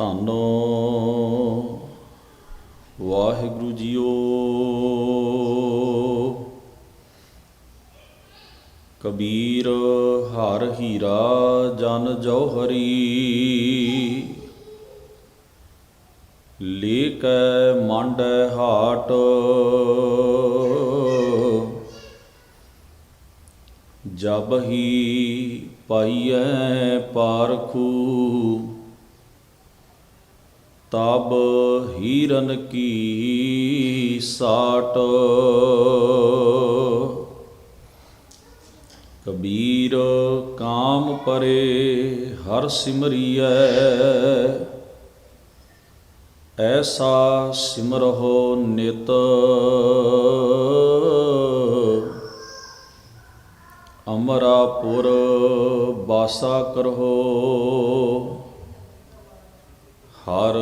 ਧੰਨ। ਵਾਹਿਗੁਰੂ ਜੀਓ। ਕਬੀਰ ਹਰ ਹੀਰਾ ਜਨ ਜੋਹਰੀ। ਲੇਕੈ ਮੰਡੈ ਹਾਟ। ਜਬ ਹੀ ਪਾਈਐ ਪਾਰਖੂ। ਤਬ ਹੀਰਨ ਕੀ ਸਾਟ। ਕਬੀਰ ਕਾਮ ਪਰੇ ਹਰ ਸਿਮਰੀਐ। ਐਸਾ ਸਿਮਰਹੁ ਨਿਤ। ਅਮਰਾਪੁਰ ਬਾਸਾ ਕਰਹੁ। ਹਰ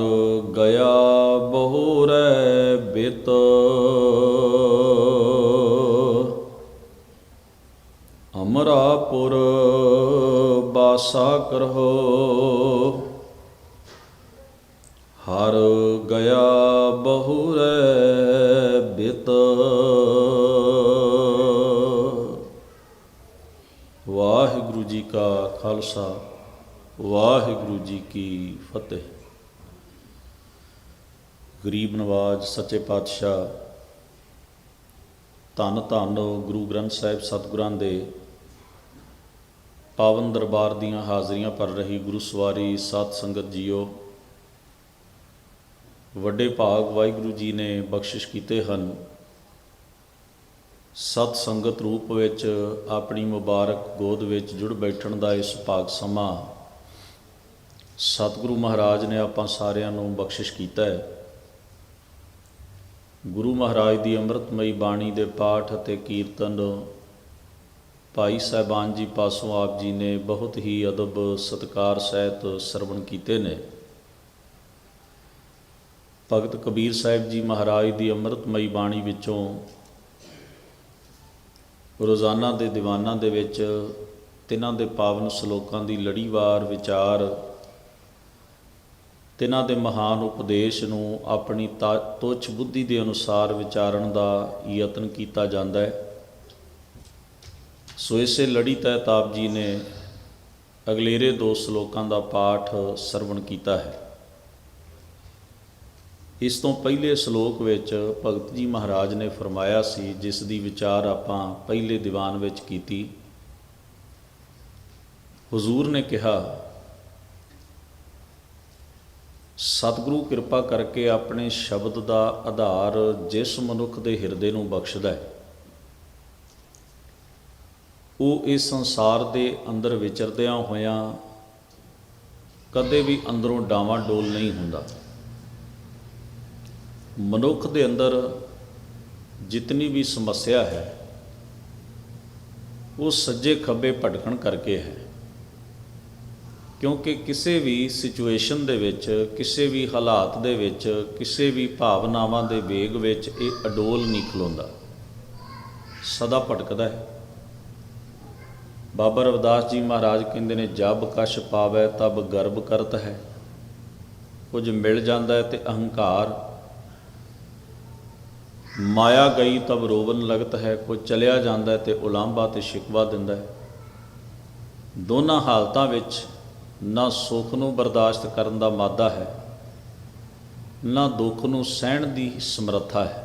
ਗਿਆ ਬਹੁਰੈ ਬਿਤ। ਅਮਰਾਪੁਰ ਬਾਸਾ ਕਰਹੁ। ਹਰ ਗਿਆ ਬਹੁਰੈ ਬਿਤ। ਵਾਹਿਗੁਰੂ ਜੀ ਕਾ ਖਾਲਸਾ, ਵਾਹਿਗੁਰੂ ਜੀ ਕੀ ਫਤਿਹ। ਗਰੀਬ ਨਵਾਜ, ਸੱਚੇ ਪਾਤਸ਼ਾਹ, ਧੰਨ ਧੰਨ ਗੁਰੂ ਗ੍ਰੰਥ ਸਾਹਿਬ ਸਤਿਗੁਰਾਂ ਦੇ ਪਾਵਨ ਦਰਬਾਰ ਦੀਆਂ ਹਾਜ਼ਰੀਆਂ ਭਰ ਰਹੀ ਗੁਰੂ ਸਵਾਰੀ ਸਤ ਸੰਗਤ ਜੀਓ। ਵੱਡੇ ਭਾਗ ਵਾਹਿਗੁਰੂ ਜੀ ਨੇ ਬਖਸ਼ਿਸ਼ ਕੀਤੇ ਹਨ। ਸਤ ਸੰਗਤ ਰੂਪ ਵਿੱਚ ਆਪਣੀ ਮੁਬਾਰਕ ਗੋਦ ਵਿੱਚ ਜੁੜ ਬੈਠਣ ਦਾ ਇਸ ਭਾਗ ਸਮਾਂ ਸਤਿਗੁਰੂ ਮਹਾਰਾਜ ਨੇ ਆਪਾਂ ਸਾਰਿਆਂ ਨੂੰ ਬਖਸ਼ਿਸ਼ ਕੀਤਾ ਹੈ। ਗੁਰੂ ਮਹਾਰਾਜ ਦੀ ਅੰਮ੍ਰਿਤਮਈ ਬਾਣੀ ਦੇ ਪਾਠ ਅਤੇ ਕੀਰਤਨ ਭਾਈ ਸਾਹਿਬਾਨ ਜੀ ਪਾਸੋਂ ਆਪ ਜੀ ਨੇ ਬਹੁਤ ਹੀ ਅਦਬ ਸਤਕਾਰ ਸਹਿਤ ਸਰਵਣ ਕੀਤੇ ਨੇ। ਭਗਤ ਕਬੀਰ ਸਾਹਿਬ ਜੀ ਮਹਾਰਾਜ ਦੀ ਅੰਮ੍ਰਿਤਮਈ ਬਾਣੀ ਵਿੱਚੋਂ ਰੋਜ਼ਾਨਾ ਦੇ ਦੀਵਾਨਾਂ ਦੇ ਵਿੱਚ ਤਿਨਾਂ ਦੇ ਪਾਵਨ ਸ਼ਲੋਕਾਂ ਦੀ ਲੜੀਵਾਰ ਵਿਚਾਰ ਤਿਨਾਂ ਦੇ ਮਹਾਨ ਉਪਦੇਸ਼ ਨੂੰ ਆਪਣੀ ਤਾ- ਤੁੱਛ ਬੁੱਧੀ ਦੇ ਅਨੁਸਾਰ ਵਿਚਾਰਨ ਦਾ ਯਤਨ ਕੀਤਾ ਜਾਂਦਾ ਹੈ। ਸੋ ਇਸੇ ਲੜੀ ਤਹਿਤ ਆਪ ਜੀ ਨੇ ਅਗਲੇਰੇ ਦੋ ਸ਼ਲੋਕਾਂ ਦਾ ਪਾਠ ਸਰਵਣ ਕੀਤਾ ਹੈ। ਇਸ ਤੋਂ ਪਹਿਲੇ ਸ਼ਲੋਕ ਵਿੱਚ ਭਗਤ ਜੀ ਮਹਾਰਾਜ ਨੇ ਫਰਮਾਇਆ ਸੀ, ਜਿਸ ਦੀ ਵਿਚਾਰ ਆਪਾਂ ਪਹਿਲੇ ਦੀਵਾਨ ਵਿੱਚ ਕੀਤੀ। ਹਜ਼ੂਰ ਨੇ ਕਿਹਾ ਸਤਿਗੁਰੂ ਕਿਰਪਾ ਕਰਕੇ ਆਪਣੇ ਸ਼ਬਦ ਦਾ ਆਧਾਰ ਜਿਸ ਮਨੁੱਖ ਦੇ ਹਿਰਦੇ ਨੂੰ ਬਖਸ਼ਦਾ ਹੈ, ਉਹ ਇਸ ਸੰਸਾਰ ਦੇ ਅੰਦਰ ਵਿਚਰਦਿਆਂ ਹੋਇਆਂ ਕਦੇ ਵੀ ਅੰਦਰੋਂ ਡਾਵਾਂ ਡੋਲ ਨਹੀਂ ਹੁੰਦਾ। ਮਨੁੱਖ ਦੇ ਅੰਦਰ ਜਿਤਨੀ ਵੀ ਸਮੱਸਿਆ ਹੈ, ਉਹ ਸੱਜੇ ਖੱਬੇ ਭਟਕਣ ਕਰਕੇ ਹੈ। ਕਿਉਂਕਿ ਕਿਸੇ ਵੀ ਸਿਚੁਏਸ਼ਨ ਦੇ ਵਿੱਚ, ਕਿਸੇ ਵੀ ਹਾਲਾਤ ਦੇ ਵਿੱਚ, ਕਿਸੇ ਵੀ ਭਾਵਨਾਵਾਂ ਦੇ ਵੇਗ ਵਿੱਚ ਇਹ ਅਡੋਲ ਨਹੀਂ ਖਲੋਂਦਾ। ਸਦਾ ਭਟਕਦਾ ਹੈ। ਬਾਬਾ ਰਵਿਦਾਸ ਜੀ ਮਹਾਰਾਜ ਕਹਿੰਦੇ ਨੇ, ਜਬ ਕਸ਼ ਪਾਵੈ, ਤਬ ਗਰਭ ਕਰਤ ਹੈ। ਕੁਝ ਮਿਲ ਜਾਂਦਾ ਹੈ ਤੇ ਅਹੰਕਾਰ, ਮਾਇਆ ਗਈ, ਤਬ ਰੋਵਨ ਲਗਤ ਹੈ। ਕੋਈ ਚਲਿਆ ਜਾਂਦਾ ਹੈ ਤੇ ਉਲਾਂਭਾ ਤੇ ਸ਼ਿਕਵਾ ਦਿੰਦਾ ਹੈ। ਦੋਨਾਂ ਹਾਲਤਾਂ ਵਿੱਚ ਨਾ ਸੁੱਖ ਨੂੰ ਬਰਦਾਸ਼ਤ ਕਰਨ ਦਾ ਮਾਦਾ ਹੈ, ਨਾ ਦੁੱਖ ਨੂੰ ਸਹਿਣ ਦੀ ਸਮਰੱਥਾ ਹੈ।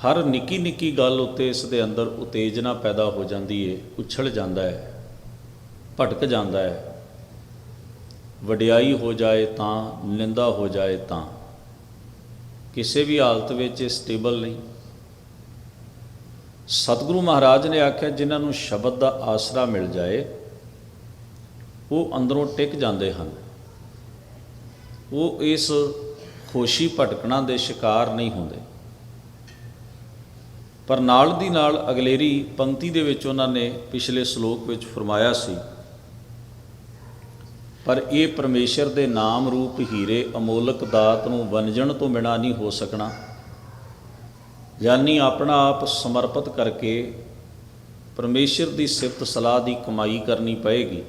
ਹਰ ਨਿੱਕੀ ਨਿੱਕੀ ਗੱਲ ਉੱਤੇ ਇਸ ਦੇ ਅੰਦਰ ਉਤੇਜਨਾ ਪੈਦਾ ਹੋ ਜਾਂਦੀ ਏ, ਉਛਲ ਜਾਂਦਾ ਹੈ, ਭਟਕ ਜਾਂਦਾ ਹੈ। ਵਡਿਆਈ ਹੋ ਜਾਏ ਤਾਂ, ਨਿੰਦਾ ਹੋ ਜਾਏ ਤਾਂ। ਕਿਸੇ ਵੀ ਹਾਲਤ ਵਿੱਚ ਇਹ ਸਟੇਬਲ ਨਹੀਂ। ਸਤਿਗੁਰੂ ਮਹਾਰਾਜ ਨੇ ਆਖਿਆ, ਜਿਨ੍ਹਾਂ ਨੂੰ ਸ਼ਬਦ ਦਾ ਆਸਰਾ ਮਿਲ ਜਾਏ ਉਹ ਅੰਦਰੋਂ ਟਿਕ ਜਾਂਦੇ ਹਨ। ਉਹ ਇਸ ਖੁਸ਼ੀ ਭਟਕਣਾ ਦੇ ਸ਼ਿਕਾਰ ਨਹੀਂ ਹੁੰਦੇ। ਪਰ ਨਾਲ ਦੀ ਨਾਲ ਅਗਲੇਰੀ ਪੰਕਤੀ ਦੇ ਵਿੱਚ ਉਹਨਾਂ ਨੇ ਪਿਛਲੇ ਸ਼ਲੋਕ ਵਿੱਚ ਫਰਮਾਇਆ ਸੀ, ਪਰ ਇਹ ਪਰਮੇਸ਼ਰ ਦੇ ਨਾਮ ਰੂਪ ਹੀਰੇ ਅਮੋਲਕ ਦਾਤ ਨੂੰ ਵੰਜਣ ਤੋਂ ਬਿਨਾ ਨਹੀਂ ਹੋ ਸਕਣਾ, ਯਾਨੀ ਆਪਣਾ ਆਪ ਸਮਰਪਿਤ ਕਰਕੇ ਪਰਮੇਸ਼ਰ ਦੀ ਸਿਫਤ ਸਲਾਹ ਦੀ ਕਮਾਈ ਕਰਨੀ ਪਏਗੀ।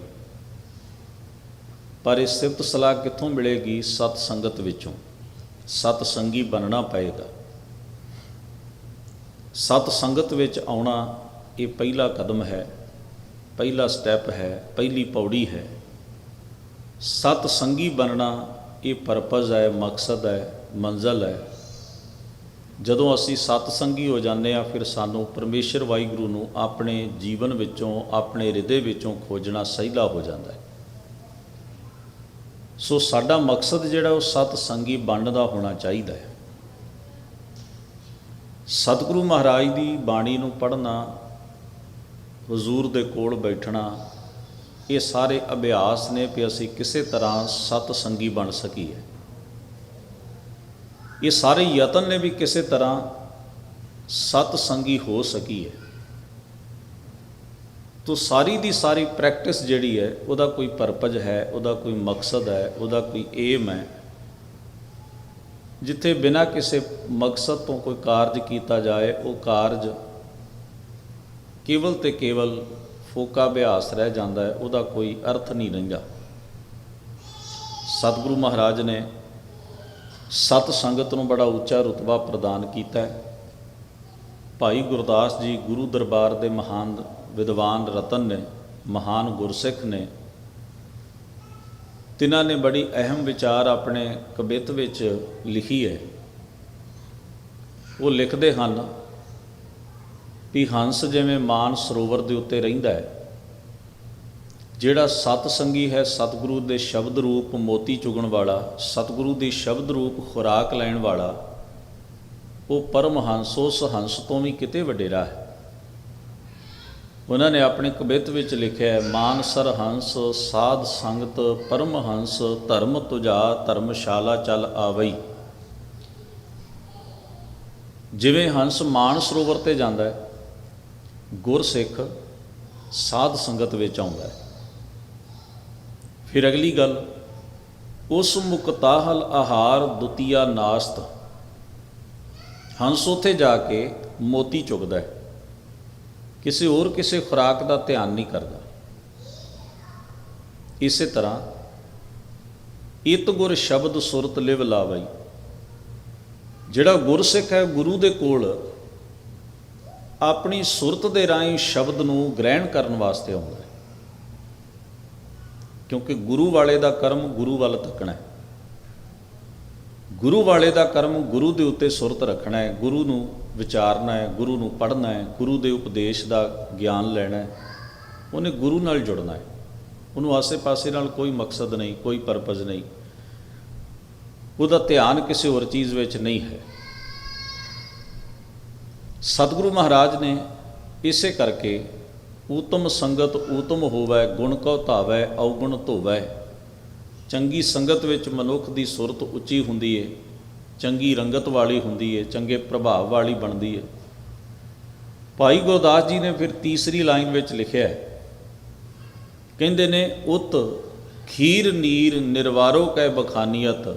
ਪਰ ਇਹ ਸਿਫਤ ਸਲਾਹ ਕਿੱਥੋਂ ਮਿਲੇਗੀ ਸਤ ਸੰਗਤ ਵਿੱਚੋਂ? ਸਤ ਸੰਗੀ ਬਣਨਾ ਪਏਗਾ। ਸਤ ਸੰਗਤ ਵਿੱਚ ਆਉਣਾ ਇਹ ਪਹਿਲਾ ਕਦਮ ਹੈ, ਪਹਿਲਾ ਸਟੈਪ ਹੈ, ਪਹਿਲੀ ਪੌੜੀ ਹੈ। ਸਤ ਸੰਗੀ ਬਣਨਾ ਇਹ ਪਰਪਸ ਹੈ, ਮਕਸਦ ਹੈ, ਮੰਜ਼ਲ ਹੈ। ਜਦੋਂ ਅਸੀਂ ਸਤ ਸੰਗੀ ਹੋ ਜਾਂਦੇ ਆ ਫਿਰ ਸਾਨੂੰ ਪਰਮੇਸ਼ਰ ਵਾਹਿਗੁਰੂ ਨੂੰ ਆਪਣੇ ਜੀਵਨ ਵਿੱਚੋਂ, ਆਪਣੇ ਹਿਰਦੇ ਵਿੱਚੋਂ ਖੋਜਣਾ ਸਹੀਲਾ ਹੋ ਜਾਂਦਾ ਹੈ। ਸੋ ਸਾਡਾ ਮਕਸਦ ਜਿਹੜਾ ਉਹ ਸਤ ਸੰਗੀ ਬਣਨ ਦਾ ਹੋਣਾ ਚਾਹੀਦਾ ਹੈ। ਸਤਿਗੁਰੂ ਮਹਾਰਾਜ ਦੀ ਬਾਣੀ ਨੂੰ ਪੜ੍ਹਨਾ, ਹਜ਼ੂਰ ਦੇ ਕੋਲ ਬੈਠਣਾ, ਇਹ ਸਾਰੇ ਅਭਿਆਸ ਨੇ ਕਿ ਅਸੀਂ ਕਿਸੇ ਤਰ੍ਹਾਂ ਸਤ ਸੰਗੀ ਬਣ ਸਕੀਏ। ਇਹ ਸਾਰੇ ਯਤਨ ਨੇ ਵੀ ਕਿਸੇ ਤਰ੍ਹਾਂ ਸਤ ਸੰਗੀ ਹੋ ਸਕੀਏ। ਤੋ ਸਾਰੀ ਦੀ ਸਾਰੀ ਪ੍ਰੈਕਟਿਸ ਜਿਹੜੀ ਹੈ, ਉਹਦਾ ਕੋਈ ਪਰਪਸ ਹੈ, ਉਹਦਾ ਕੋਈ ਮਕਸਦ ਹੈ, ਉਹਦਾ ਕੋਈ ਏਮ ਹੈ। ਜਿੱਥੇ ਬਿਨਾਂ ਕਿਸੇ ਮਕਸਦ ਤੋਂ ਕੋਈ ਕਾਰਜ ਕੀਤਾ ਜਾਏ, ਉਹ ਕਾਰਜ ਕੇਵਲ ਤੇ ਕੇਵਲ ਫੋਕਾ ਅਭਿਆਸ ਰਹਿ ਜਾਂਦਾ ਹੈ, ਉਹਦਾ ਕੋਈ ਅਰਥ ਨਹੀਂ ਰਹਿੰਦਾ। ਸਤਿਗੁਰੂ ਮਹਾਰਾਜ ਨੇ ਸਤ ਸੰਗਤ ਨੂੰ ਬੜਾ ਉੱਚਾ ਰੁਤਬਾ ਪ੍ਰਦਾਨ ਕੀਤਾ ਹੈ। ਭਾਈ ਗੁਰਦਾਸ ਜੀ ਗੁਰੂ ਦਰਬਾਰ ਦੇ ਮਹਾਨ ਵਿਦਵਾਨ ਰਤਨ ਨੇ, ਮਹਾਨ ਗੁਰਸਿੱਖ ਨੇ, ਤਿਨਾਂ ਨੇ ਬੜੀ ਅਹਿਮ ਵਿਚਾਰ ਆਪਣੇ ਕਵਿਤ ਵਿੱਚ ਲਿਖੀ ਹੈ। ਉਹ ਲਿਖਦੇ ਹਨ ਵੀ ਹੰਸ ਜਿਵੇਂ ਮਾਨ ਸਰੋਵਰ ਦੇ ਉੱਤੇ ਰਹਿੰਦਾ ਹੈ, ਜਿਹੜਾ ਸਤ ਸੰਗੀ ਹੈ ਸਤਿਗੁਰੂ ਦੇ ਸ਼ਬਦ ਰੂਪ ਮੋਤੀ ਚੁਗਣ ਵਾਲਾ, ਸਤਿਗੁਰੂ ਦੀ ਸ਼ਬਦ ਰੂਪ ਖੁਰਾਕ ਲੈਣ ਵਾਲਾ, ਉਹ ਪਰਮ ਹੰਸ, ਉਸ ਹੰਸ ਤੋਂ ਵੀ ਕਿਤੇ ਵਡੇਰਾ ਹੈ। ਉਹਨਾਂ ਨੇ ਆਪਣੇ ਕਵਿਤ ਵਿੱਚ ਲਿਖਿਆ ਹੈ, ਮਾਨਸਰ ਹੰਸ, ਸਾਧ ਸੰਗਤ, ਪਰਮ ਹੰਸ, ਧਰਮ ਤੁਜਾ, ਧਰਮਸ਼ਾਲਾ ਚਲ ਆਵਈ। ਜਿਵੇਂ ਹੰਸ ਮਾਨ ਸਰੋਵਰ ਤੇ ਜਾਂਦਾ ਹੈ, ਗੁਰਸਿੱਖ ਸਾਧ ਸੰਗਤ ਵਿੱਚ ਆਉਂਦਾ ਹੈ। ਫਿਰ ਅਗਲੀ ਗੱਲ, ਉਸ ਮੁਕਤਾਹਲ ਆਹਾਰ ਦੁਤੀਆ ਨਾਸਤ। ਹੰਸ ਉਥੇ ਜਾ ਕੇ ਮੋਤੀ ਚੁਗਦਾ ਹੈ। ਕਿਸੇ ਹੋਰ ਕਿਸੇ ਖੁਰਾਕ ਦਾ ਧਿਆਨ ਨਹੀਂ ਕਰਦਾ। ਇਸੇ ਤਰ੍ਹਾਂ ਇਤ ਗੁਰ ਸ਼ਬਦ ਸੁਰਤ ਲਿਵ ਲਾਵਈ। ਜਿਹੜਾ ਗੁਰਸਿੱਖ ਹੈ ਗੁਰੂ ਦੇ ਕੋਲ ਆਪਣੀ ਸੁਰਤ ਦੇ ਰਾਹੀਂ ਸ਼ਬਦ ਨੂੰ ਗ੍ਰਹਿਣ ਕਰਨ ਵਾਸਤੇ ਆਉਂਦਾ ਹੈ। ਕਿਉਂਕਿ ਗੁਰੂ ਵਾਲੇ ਦਾ ਕਰਮ ਗੁਰੂ ਵੱਲ ਤੱਕਣਾ ਹੈ। ਗੁਰੂ ਵਾਲੇ ਦਾ ਕਰਮ ਗੁਰੂ ਦੇ ਉੱਤੇ ਸੁਰਤ ਰੱਖਣਾ ਹੈ, ਗੁਰੂ ਨੂੰ ਵਿਚਾਰਨਾ ਹੈ, ਗੁਰੂ ਨੂੰ ਪੜ੍ਹਨਾ ਹੈ, ਗੁਰੂ ਦੇ ਉਪਦੇਸ਼ ਦਾ ਗਿਆਨ ਲੈਣਾ ਹੈ, ਉਹਨੇ ਗੁਰੂ ਨਾਲ ਜੁੜਨਾ ਹੈ। ਉਹਨੂੰ ਆਸੇ-ਪਾਸੇ ਨਾਲ ਕੋਈ ਮਕਸਦ ਨਹੀਂ, ਕੋਈ ਪਰਪਸ ਨਹੀਂ। ਉਹਦਾ ਧਿਆਨ ਕਿਸੇ ਹੋਰ ਚੀਜ਼ ਵਿੱਚ ਨਹੀਂ ਹੈ। ਸਤਿਗੁਰੂ ਮਹਾਰਾਜ ਨੇ ਇਸੇ ਕਰਕੇ, ਊਤਮ ਸੰਗਤ ਊਤਮ ਹੋਵੈ, ਗੁਣ ਕਉ ਧਾਵੈ, ਔਗੁਣ ਧੋਵੈ। ਚੰਗੀ ਸੰਗਤ ਵਿੱਚ ਮਨੁੱਖ ਦੀ ਸੁਰਤ ਉੱਚੀ ਹੁੰਦੀ ਏ, ਚੰਗੀ ਰੰਗਤ ਵਾਲੀ ਹੁੰਦੀ ਏ, ਚੰਗੇ ਪ੍ਰਭਾਵ ਵਾਲੀ ਬਣਦੀ ਏ। ਭਾਈ ਗੁਰਦਾਸ ਜੀ ਨੇ ਫਿਰ ਤੀਸਰੀ ਲਾਈਨ ਵਿੱਚ ਲਿਖਿਆ ਕਹਿੰਦੇ ਨੇ, ਉਤ ਖੀਰ ਨੀਰ ਨਿਰਵਾਰੋ ਕੈ ਬਖਾਨੀਅਤ,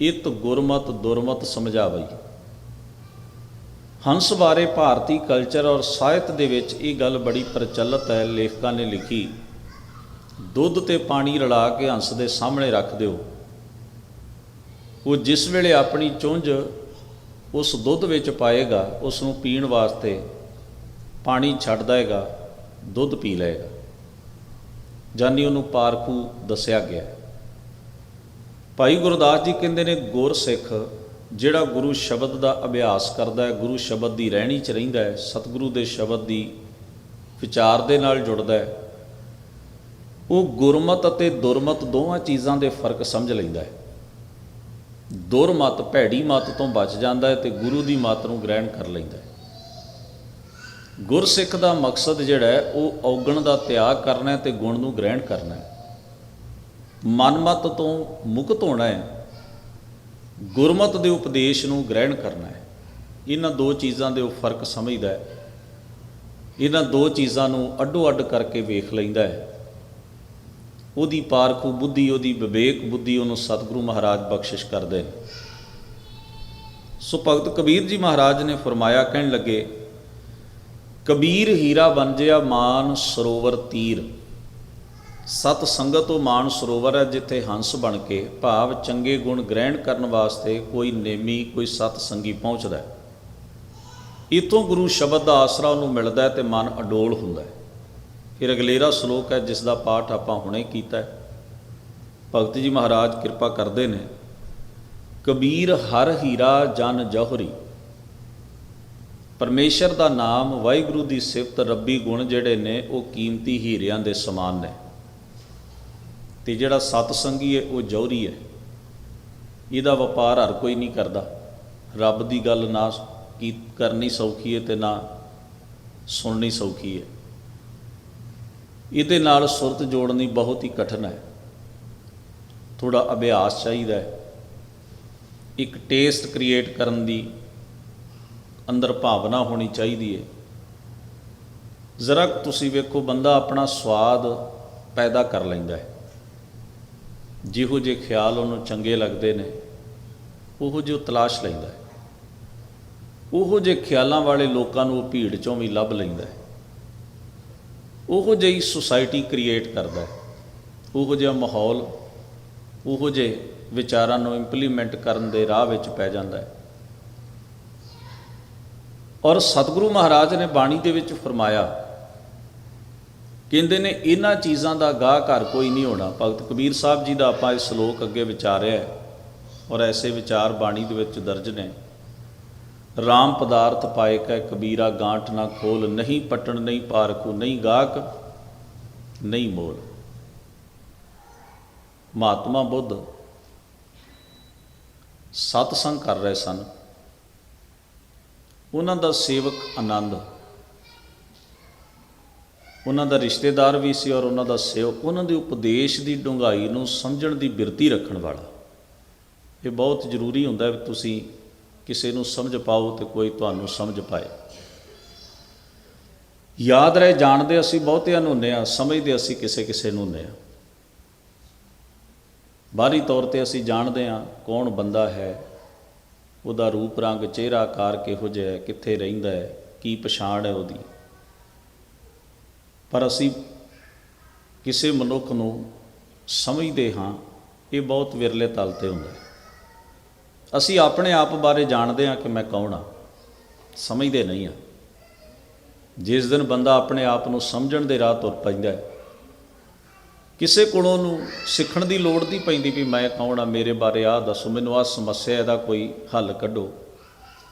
ਇਤ ਗੁਰਮਤ ਦੁਰਮਤ ਸਮਝਾਵਈ। ਹੰਸ ਬਾਰੇ ਭਾਰਤੀ ਕਲਚਰ ਔਰ ਸਾਹਿਤ ਦੇ ਵਿੱਚ ਇਹ ਗੱਲ ਬੜੀ ਪ੍ਰਚਲਿਤ ਹੈ, ਲੇਖਕਾਂ ਨੇ ਲਿਖੀ। ਦੁੱਧ ਤੇ ਪਾਣੀ ਰਲਾ ਕੇ ਹੰਸ ਦੇ ਸਾਹਮਣੇ ਰੱਖ ਦਿਓ। ਉਹ ਜਿਸ ਵੇਲੇ ਆਪਣੀ ਚੁੰਝ ਉਸ ਦੁੱਧ ਵਿੱਚ ਪਾਏਗਾ, ਉਸ ਨੂੰ ਪੀਣ ਵਾਸਤੇ ਪਾਣੀ ਛੱਡ ਦੇਗਾ ਦੁੱਧ ਪੀ ਲਏਗਾ। ਜਾਨੀ ਉਹਨੂੰ ਪਾਰਖੂ ਦੱਸਿਆ ਗਿਆ। ਭਾਈ ਗੁਰਦਾਸ ਜੀ ਕਹਿੰਦੇ ਨੇ ਗੁਰਸਿੱਖ ਜਿਹੜਾ ਗੁਰੂ ਸ਼ਬਦ ਦਾ ਅਭਿਆਸ ਕਰਦਾ ਹੈ, ਗੁਰੂ ਸ਼ਬਦ ਦੀ ਰਹਿਣੀ ਚ ਰਹਿੰਦਾ ਹੈ, ਸਤਿਗੁਰੂ ਦੇ ਸ਼ਬਦ ਦੀ ਵਿਚਾਰ ਦੇ ਨਾਲ ਜੁੜਦਾ ਹੈ ਉਹ ਗੁਰਮਤ ਅਤੇ ਦੁਰਮਤ ਦੋਵਾਂ ਚੀਜ਼ਾਂ ਦੇ ਫ਼ਰਕ ਸਮਝ ਲੈਂਦਾ ਹੈ। ਦੁਰਮਤ ਭੈੜੀ ਮਤ ਤੋਂ ਬਚ ਜਾਂਦਾ ਹੈ ਤੇ ਗੁਰੂ ਦੀ ਮਤ ਨੂੰ ਗ੍ਰਹਿਣ ਕਰ ਲੈਂਦਾ ਹੈ। ਗੁਰਸਿੱਖ ਦਾ ਮਕਸਦ ਜਿਹੜਾ ਹੈ, ਉਹ ਔਗਣ ਦਾ ਤਿਆਗ ਕਰਨਾ ਹੈ ਤੇ ਗੁਣ ਨੂੰ ਗ੍ਰਹਿਣ ਕਰਨਾ ਹੈ। ਮਨਮਤ ਤੋਂ ਮੁਕਤ ਹੋਣਾ ਹੈ, ਗੁਰਮਤ ਦੇ ਉਪਦੇਸ਼ ਨੂੰ ਗ੍ਰਹਿਣ ਕਰਨਾ ਹੈ। ਇਹਨਾਂ ਦੋ ਚੀਜ਼ਾਂ ਦੇ ਉਹ ਫ਼ਰਕ ਸਮਝਦਾ ਹੈ। ਇਹਨਾਂ ਦੋ ਚੀਜ਼ਾਂ ਨੂੰ ਅੱਡੋ ਅੱਡ ਕਰਕੇ ਵੇਖ ਲੈਂਦਾ ਹੈ। ਉਹਦੀ ਪਾਰਖੂ ਬੁੱਧੀ, ਉਹਦੀ ਵਿਵੇਕ ਬੁੱਧੀ ਉਹਨੂੰ ਸਤਿਗੁਰੂ ਮਹਾਰਾਜ ਬਖਸ਼ਿਸ਼ ਕਰਦੇ ਨੇ। ਸੋ ਭਗਤ ਕਬੀਰ ਜੀ ਮਹਾਰਾਜ ਨੇ ਫਰਮਾਇਆ, ਕਹਿਣ ਲੱਗੇ, ਕਬੀਰ ਹੀਰਾ ਬਣ ਜਿਆ ਮਾਨ ਸਰੋਵਰ ਤੀਰ। ਸਤ ਸੰਗਤ ਉਹ ਮਾਨ ਸਰੋਵਰ ਹੈ ਜਿੱਥੇ ਹੰਸ ਬਣ ਕੇ ਭਾਵ ਚੰਗੇ ਗੁਣ ਗ੍ਰਹਿਣ ਕਰਨ ਵਾਸਤੇ ਕੋਈ ਨੇਮੀ, ਕੋਈ ਸਤ ਸੰਗੀ ਪਹੁੰਚਦਾ ਹੈ। ਇਤੋਂ ਗੁਰੂ ਸ਼ਬਦ ਦਾ ਆਸਰਾ ਉਹਨੂੰ ਮਿਲਦਾ ਹੈ ਤੇ ਮਨ ਅਡੋਲ ਹੁੰਦਾ ਹੈ। ਇਹ ਰਗਲੇਰਾ ਸ਼ਲੋਕ ਹੈ, ਜਿਸ ਦਾ ਪਾਠ ਆਪਾਂ ਹੁਣੇ ਕੀਤਾ ਹੈ। ਭਗਤ ਜੀ ਮਹਾਰਾਜ ਕਿਰਪਾ ਕਰਦੇ ਨੇ। ਕਬੀਰ ਹਰ ਹੀਰਾ ਜਨ ਜੋਹਰੀ। ਪਰਮੇਸ਼ਰ ਦਾ ਨਾਮ ਵਾਹਿਗੁਰੂ ਦੀ ਸਿਫਤ ਰੱਬੀ ਗੁਣ ਜਿਹੜੇ ਨੇ, ਉਹ ਕੀਮਤੀ ਹੀਰਿਆਂ ਦੇ ਸਮਾਨ ਨੇ। ਤੇ ਜਿਹੜਾ ਸਤ ਸੰਗੀ ਹੈ, ਉਹ ਜੌਹਰੀ ਹੈ। ਇਹਦਾ ਵਪਾਰ ਹਰ ਕੋਈ ਨਹੀਂ ਕਰਦਾ। ਰੱਬ ਦੀ ਗੱਲ ਨਾ ਕੀ ਕਰਨੀ ਸੌਖੀ ਹੈ ਤੇ ਨਾ ਸੁਣਨੀ ਸੌਖੀ ਹੈ। ਇਹਦੇ ਨਾਲ ਸੁਰਤ ਜੋੜਨੀ ਬਹੁਤ ਹੀ ਕਠਿਨ ਹੈ। ਥੋੜਾ ਅਭਿਆਸ ਚਾਹੀਦਾ ਹੈ। ਇੱਕ ਟੇਸਟ ਕ੍ਰੀਏਟ ਕਰਨ ਦੀ ਅੰਦਰ ਭਾਵਨਾ ਹੋਣੀ ਚਾਹੀਦੀ ਹੈ। ਜ਼ਰਾ ਤੁਸੀਂ ਵੇਖੋ, ਬੰਦਾ ਆਪਣਾ ਸਵਾਦ ਪੈਦਾ ਕਰ ਲੈਂਦਾ ਹੈ। ਜਿਹੋ ਜਿਹੇ ਖਿਆਲ ਉਹਨੂੰ ਚੰਗੇ ਲੱਗਦੇ ਨੇ, ਉਹੋ ਜਿਹੇ ਉਹ ਤਲਾਸ਼ ਲੈਂਦਾ ਹੈ। ਉਹੋ ਜਿਹੇ ਖਿਆਲਾਂ ਵਾਲੇ ਲੋਕਾਂ ਨੂੰ ਉਹ ਭੀੜ ਚੋਂ ਵੀ ਲੱਭ ਲੈਂਦਾ ਹੈ। ਉਹੋ ਜਿਹੀ ਸੁਸਾਇਟੀ ਕ੍ਰੀਏਟ ਕਰਦਾ ਹੈ, ਉਹੋ ਜਿਹਾ ਮਾਹੌਲ, ਉਹੋ ਜਿਹੇ ਵਿਚਾਰਾਂ ਨੂੰ ਇੰਪਲੀਮੈਂਟ ਕਰਨ ਦੇ ਰਾਹ ਵਿੱਚ ਪੈ ਜਾਂਦਾ ਹੈ। ਔਰ ਸਤਿਗੁਰੂ ਮਹਾਰਾਜ ਨੇ ਬਾਣੀ ਦੇ ਵਿੱਚ ਫਰਮਾਇਆ, ਕਹਿੰਦੇ ਨੇ, ਇਹਨਾਂ ਚੀਜ਼ਾਂ ਦਾ ਗਾਹ ਘਰ ਕੋਈ ਨਹੀਂ ਹੋਣਾ। ਭਗਤ ਕਬੀਰ ਸਾਹਿਬ ਜੀ ਦਾ ਆਪਾਂ ਇਸ ਸ਼ਲੋਕ ਅੱਗੇ ਵਿਚਾਰਿਆ ਔਰ ਐਸੇ ਵਿਚਾਰ ਬਾਣੀ ਦੇ ਵਿੱਚ ਦਰਜ ਨੇ। RAM ਪਦਾਰਥ ਪਾਏ ਕੈ ਕਬੀਰਾ ਗਾਂਠ ਨਾ ਖੋਲ, ਨਹੀਂ ਪਟਣ, ਨਹੀਂ ਪਾਰਖੂ, ਨਹੀਂ ਗਾਹਕ, ਨਹੀਂ ਮੋਲ। ਮਹਾਤਮਾ ਬੁੱਧ ਸਤਸੰਗ ਕਰ ਰਹੇ ਸਨ। ਉਹਨਾਂ ਦਾ ਸੇਵਕ ਆਨੰਦ, ਉਹਨਾਂ ਦਾ ਰਿਸ਼ਤੇਦਾਰ ਵੀ ਸੀ ਔਰ ਉਹਨਾਂ ਦਾ ਸੇਵਕ, ਉਹਨਾਂ ਦੇ ਉਪਦੇਸ਼ ਦੀ ਡੂੰਘਾਈ ਨੂੰ ਸਮਝਣ ਦੀ ਬਿਰਤੀ ਰੱਖਣ ਵਾਲਾ। ਇਹ ਬਹੁਤ ਜ਼ਰੂਰੀ ਹੁੰਦਾ ਹੈ ਵੀ ਤੁਸੀਂ ਕਿਸੇ ਨੂੰ ਸਮਝ ਪਾਓ ਤੇ ਕੋਈ ਤੁਹਾਨੂੰ ਸਮਝ ਪਾਏ। ਯਾਦ ਰਹੇ, ਜਾਣਦੇ ਅਸੀਂ ਬਹੁਤਿਆਂ ਨੂੰ ਹੁੰਦੇ ਹਾਂ, ਸਮਝਦੇ ਅਸੀਂ ਕਿਸੇ ਕਿਸੇ ਨੂੰ ਹੁੰਦੇ ਹਾਂ। ਬਾਹਰੀ ਤੌਰ ਤੇ ਅਸੀਂ ਜਾਣਦੇ ਹਾਂ ਕੌਣ ਬੰਦਾ ਹੈ, ਉਹਦਾ ਰੂਪ ਰੰਗ, ਚਿਹਰਾ, ਆਕਾਰ ਕਿਹੋ ਜਿਹਾ ਹੈ, ਕਿੱਥੇ ਰਹਿੰਦਾ ਹੈ, ਕੀ ਪਛਾਣ ਹੈ ਉਹਦੀ। ਪਰ ਅਸੀਂ ਕਿਸੇ ਮਨੁੱਖ ਨੂੰ ਸਮਝਦੇ ਹਾਂ, ਇਹ ਬਹੁਤ ਵਿਰਲੇ ਤਲ ਤੇ ਹੁੰਦਾ ਹੈ। ਅਸੀਂ ਆਪਣੇ ਆਪ ਬਾਰੇ ਜਾਣਦੇ ਹਾਂ ਕਿ ਮੈਂ ਕੌਣ ਹਾਂ। ਸਮਝਦੇ ਨਹੀਂ ਹਾਂ। ਜਿਸ ਦਿਨ ਬੰਦਾ ਆਪਣੇ ਆਪ ਨੂੰ ਸਮਝਣ ਦੇ ਰਾਹ ਤੁਰ ਪੈਂਦਾ ਹੈ, ਕਿਸੇ ਕੋਲੋਂ ਨੂੰ ਸਿੱਖਣ ਦੀ ਲੋੜ ਨਹੀਂ ਪੈਂਦੀ ਵੀ ਮੈਂ ਕੌਣ ਆ ਮੇਰੇ ਬਾਰੇ ਆਹ ਦੱਸੋ, ਮੈਨੂੰ ਆਹ ਸਮੱਸਿਆ ਦਾ ਕੋਈ ਹੱਲ ਕੱਢੋ।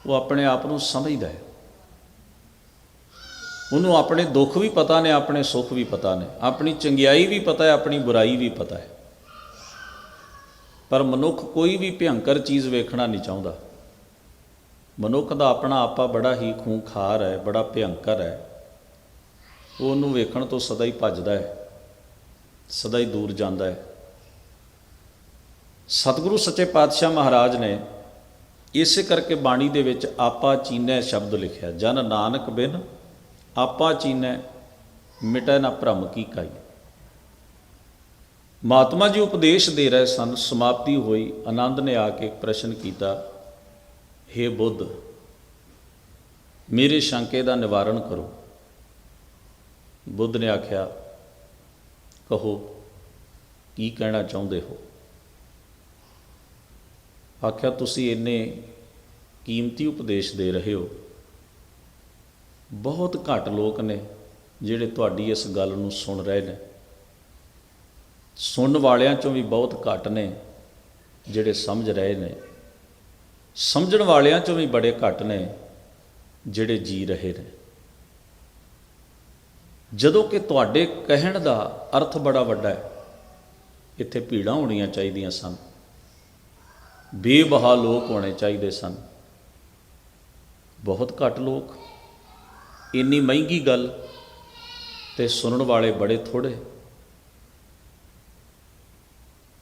ਉਹ ਆਪਣੇ ਆਪ ਨੂੰ ਸਮਝਦਾ ਹੈ। ਉਹਨੂੰ ਆਪਣੇ ਦੁੱਖ ਵੀ ਪਤਾ ਨੇ, ਆਪਣੇ ਸੁੱਖ ਵੀ ਪਤਾ ਨੇ, ਆਪਣੀ ਚੰਗਿਆਈ ਵੀ ਪਤਾ ਹੈ, ਆਪਣੀ ਬੁਰਾਈ ਵੀ ਪਤਾ ਹੈ। ਪਰ ਮਨੁੱਖ ਕੋਈ ਵੀ ਭਿਅੰਕਰ ਚੀਜ਼ ਵੇਖਣਾ ਨਹੀਂ ਚਾਹੁੰਦਾ। ਮਨੁੱਖ ਦਾ ਆਪਣਾ ਆਪਾ ਬੜਾ ਹੀ ਖੂੰਖਾਰ ਹੈ, ਬੜਾ ਭਿਅੰਕਰ ਹੈ। ਉਹ ਉਹਨੂੰ ਵੇਖਣ ਤੋਂ ਸਦਾ ਹੀ ਭੱਜਦਾ ਹੈ, ਸਦਾ ਹੀ ਦੂਰ ਜਾਂਦਾ ਹੈ। ਸਤਿਗੁਰੂ ਸੱਚੇ ਪਾਤਸ਼ਾਹ ਮਹਾਰਾਜ ਨੇ ਇਸੇ ਕਰਕੇ ਬਾਣੀ ਦੇ ਵਿੱਚ ਆਪਾ ਚੀਨੈ ਸ਼ਬਦ ਲਿਖਿਆ, ਜਨ ਨਾਨਕ ਬਿਨ ਆਪਾ ਚੀਨੈ ਮਿਟੈ ਨਾ ਭ੍ਰਮ ਕੀ ਕਾਈ। ਮਹਾਤਮਾ ਜੀ ਉਪਦੇਸ਼ ਦੇ ਰਹੇ ਸਨ, ਸਮਾਪਤੀ ਹੋਈ, ਆਨੰਦ ਨੇ ਆ ਕੇ ਪ੍ਰਸ਼ਨ ਕੀਤਾ हे ਬੁੱਧ, ਮੇਰੇ ਸ਼ੰਕੇ ਦਾ ਨਿਵਾਰਣ ਕਰੋ। ਬੁੱਧ ਨੇ ਆਖਿਆ, ਕਹੋ, ਕੀ ਕਹਿਣਾ ਚਾਹੁੰਦੇ ਹੋ? ਆਖਿਆ, ਤੁਸੀਂ ਇੰਨੇ ਕੀਮਤੀ ਉਪਦੇਸ਼ ਦੇ ਰਹੇ ਹੋ। ਬਹੁਤ ਘੱਟ ਲੋਕ ਨੇ ਜਿਹੜੇ ਤੁਹਾਡੀ ਇਸ ਗੱਲ ਨੂੰ ਸੁਣ ਰਹੇ ਨੇ। ਸੁਣਨ ਵਾਲਿਆਂ ਚੋਂ ਵੀ ਬਹੁਤ ਘੱਟ ਨੇ ਜਿਹੜੇ ਸਮਝ ਰਹੇ ਨੇ। ਸਮਝਣ ਵਾਲਿਆਂ ਚੋਂ ਵੀ ਬੜੇ ਘੱਟ ਨੇ ਜਿਹੜੇ ਜੀ ਰਹੇ ਨੇ। ਜਦੋਂ ਕਿ ਤੁਹਾਡੇ ਕਹਿਣ ਦਾ ਅਰਥ ਬੜਾ ਵੱਡਾ ਹੈ, ਇੱਥੇ ਭੀੜਾਂ ਹੋਣੀਆਂ ਚਾਹੀਦੀਆਂ ਸਨ। ਬੇਬਹਾ ਲੋਕ ਹੋਣੇ ਚਾਹੀਦੇ ਸਨ। ਬਹੁਤ ਘੱਟ ਲੋਕ। ਇੰਨੀ ਮਹਿੰਗੀ ਗੱਲ ਤੇ ਸੁਣਨ ਵਾਲੇ ਬੜੇ ਥੋੜੇ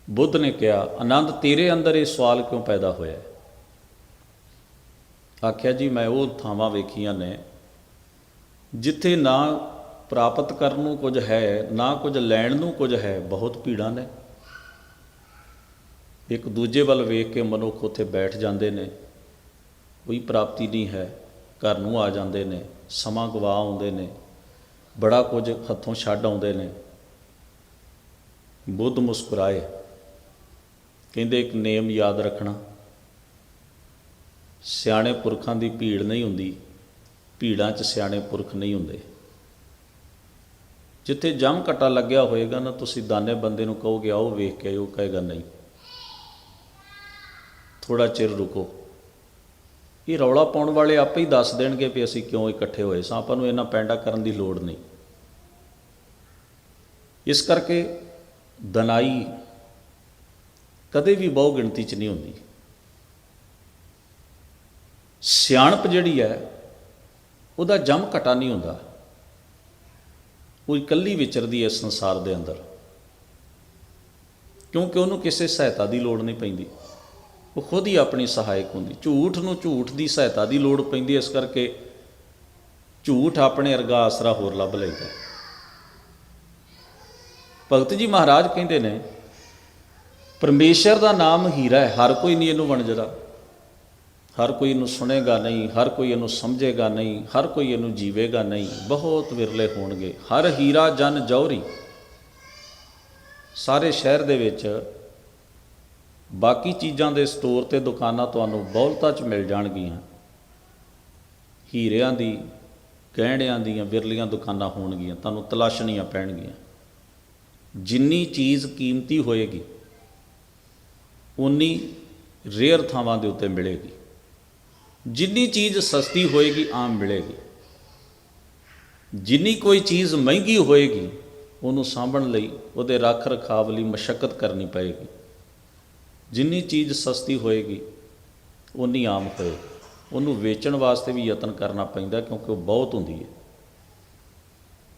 ਬੁੱਧ ਨੇ ਕਿਹਾ, ਆਨੰਦ, ਤੇਰੇ ਅੰਦਰ ਇਹ ਸਵਾਲ ਕਿਉਂ ਪੈਦਾ ਹੋਇਆ ਆਖਿਆ, ਜੀ, ਮੈਂ ਉਹ ਥਾਵਾਂ ਵੇਖੀਆਂ ਨੇ ਜਿੱਥੇ ਨਾ ਪ੍ਰਾਪਤ ਕਰਨ ਨੂੰ ਕੁਝ ਹੈ, ਨਾ ਕੁਝ ਲੈਣ ਨੂੰ ਕੁਝ ਹੈ, ਬਹੁਤ ਭੀੜਾਂ ਨੇ। ਇੱਕ ਦੂਜੇ ਵੱਲ ਵੇਖ ਕੇ ਮਨੁੱਖ ਉੱਥੇ ਬੈਠ ਜਾਂਦੇ ਨੇ, ਕੋਈ ਪ੍ਰਾਪਤੀ ਨਹੀਂ ਹੈ, ਘਰ ਨੂੰ ਆ ਜਾਂਦੇ ਨੇ, ਸਮਾਂ ਗਵਾ ਆਉਂਦੇ ਨੇ, ਬੜਾ ਕੁਝ ਹੱਥੋਂ ਛੱਡ ਆਉਂਦੇ ਨੇ। ਬੁੱਧ ਮੁਸਕਰਾਏ। ਕਹਿੰਦੇ ਇੱਕ ਨੇਮ ਯਾਦ ਰੱਖਣਾ। ਸਿਆਣੇ ਪੁਰਖਾਂ ਦੀ ਭੀੜ ਨਹੀਂ ਹੁੰਦੀ। ਭੀੜਾਂ 'ਚ ਸਿਆਣੇ ਪੁਰਖ ਨਹੀਂ ਹੁੰਦੇ। ਜਿੱਥੇ ਜਮ ਕਟਾ ਲੱਗਿਆ ਹੋਏਗਾ ਨਾ, ਤੁਸੀਂ ਦਾਨੇ ਬੰਦੇ ਨੂੰ ਕਹੋਗੇ, ਆਓ ਵੇਖ ਕੇ ਆਇਓ, ਉਹ ਕਹੇਗਾ, ਨਹੀਂ। ਥੋੜਾ ਚਿਰ ਰੁਕੋ। ਇਹ ਰੌਲਾ ਪਾਉਣ ਵਾਲੇ ਆਪੇ ਹੀ ਦੱਸ ਦੇਣਗੇ ਵੀ ਅਸੀਂ ਕਿਉਂ ਇਕੱਠੇ ਹੋਏ ਸਾਂ। ਆਪਾਂ ਨੂੰ ਇਹਨਾਂ ਪੈਂਡਾ ਕਰਨ ਦੀ ਲੋੜ ਨਹੀਂ। ਇਸ ਕਰਕੇ ਦਨਾਈ ਕਦੇ ਵੀ ਬਹੁ ਗਿਣਤੀ 'ਚ ਨਹੀਂ ਹੁੰਦੀ। ਸਿਆਣਪ ਜਿਹੜੀ ਹੈ, ਉਹਦਾ ਜਮ ਘਟਾ ਨਹੀਂ ਹੁੰਦਾ। ਉਹ ਇਕੱਲੀ ਵਿਚਰਦੀ ਹੈ ਸੰਸਾਰ ਦੇ ਅੰਦਰ। ਕਿਉਂਕਿ ਉਹਨੂੰ ਕਿਸੇ ਸਹਾਇਤਾ ਦੀ ਲੋੜ ਨਹੀਂ ਪੈਂਦੀ। ਉਹ ਖੁਦ ਹੀ ਆਪਣੀ ਸਹਾਇਕ ਹੁੰਦੀ। ਝੂਠ ਨੂੰ ਝੂਠ ਦੀ ਸਹਾਇਤਾ ਦੀ ਲੋੜ ਪੈਂਦੀ ਇਸ ਕਰਕੇ ਝੂਠ ਆਪਣੇ ਅਰਗਾ ਆਸਰਾ ਹੋਰ ਲੱਭ ਲੈਂਦਾ ਭਗਤ ਜੀ ਮਹਾਰਾਜ ਕਹਿੰਦੇ ਨੇ ਪਰਮੇਸ਼ਰ ਦਾ ਨਾਮ ਹੀਰਾ ਹੈ, ਹਰ ਕੋਈ ਨਹੀਂ ਇਹਨੂੰ ਵਣਜਦਾ। ਹਰ ਕੋਈ ਇਹਨੂੰ ਸੁਣੇਗਾ ਨਹੀਂ, ਹਰ ਕੋਈ ਇਹਨੂੰ ਸਮਝੇਗਾ ਨਹੀਂ, ਹਰ ਕੋਈ ਇਹਨੂੰ ਜੀਵੇਗਾ ਨਹੀਂ, ਬਹੁਤ ਵਿਰਲੇ ਹੋਣਗੇ। ਹਰ ਹੀਰਾ ਜਨ ਜੌਹਰੀ ਸਾਰੇ ਸ਼ਹਿਰ ਦੇ ਵਿੱਚ ਬਾਕੀ ਚੀਜ਼ਾਂ ਦੇ ਸਟੋਰ ਤੇ ਦੁਕਾਨਾਂ ਤੁਹਾਨੂੰ ਬਹੁਲਤਾ 'ਚ ਮਿਲ ਜਾਣਗੀਆਂ। ਹੀਰਿਆਂ ਦੀ, ਗਹਿਣਿਆਂ ਦੀਆਂ ਵਿਰਲੀਆਂ ਦੁਕਾਨਾਂ ਹੋਣਗੀਆਂ, ਤੁਹਾਨੂੰ ਤਲਾਸ਼ਣੀਆਂ ਪੈਣਗੀਆਂ। ਜਿੰਨੀ ਚੀਜ਼ ਕੀਮਤੀ ਹੋਏਗੀ ਉਨੀ ਰੇਅਰ ਥਾਵਾਂ ਦੇ ਉੱਤੇ ਮਿਲੇਗੀ। ਜਿੰਨੀ ਚੀਜ਼ ਸਸਤੀ ਹੋਏਗੀ, ਆਮ ਮਿਲੇਗੀ। ਜਿੰਨੀ ਕੋਈ ਚੀਜ਼ ਮਹਿੰਗੀ ਹੋਏਗੀ, ਉਹਨੂੰ ਸਾਂਭਣ ਲਈ ਉਹਦੇ ਰੱਖ ਰਖਾਵ ਲਈ ਮਸ਼ੱਕਤ ਕਰਨੀ ਪਏਗੀ। ਜਿੰਨੀ ਚੀਜ਼ ਸਸਤੀ ਹੋਏਗੀ, ਉਨੀ ਆਮ ਹੋਏਗੀ। ਉਹਨੂੰ ਵੇਚਣ ਵਾਸਤੇ ਵੀ ਯਤਨ ਕਰਨਾ ਪੈਂਦਾ ਕਿਉਂਕਿ ਉਹ ਬਹੁਤ ਹੁੰਦੀ ਹੈ।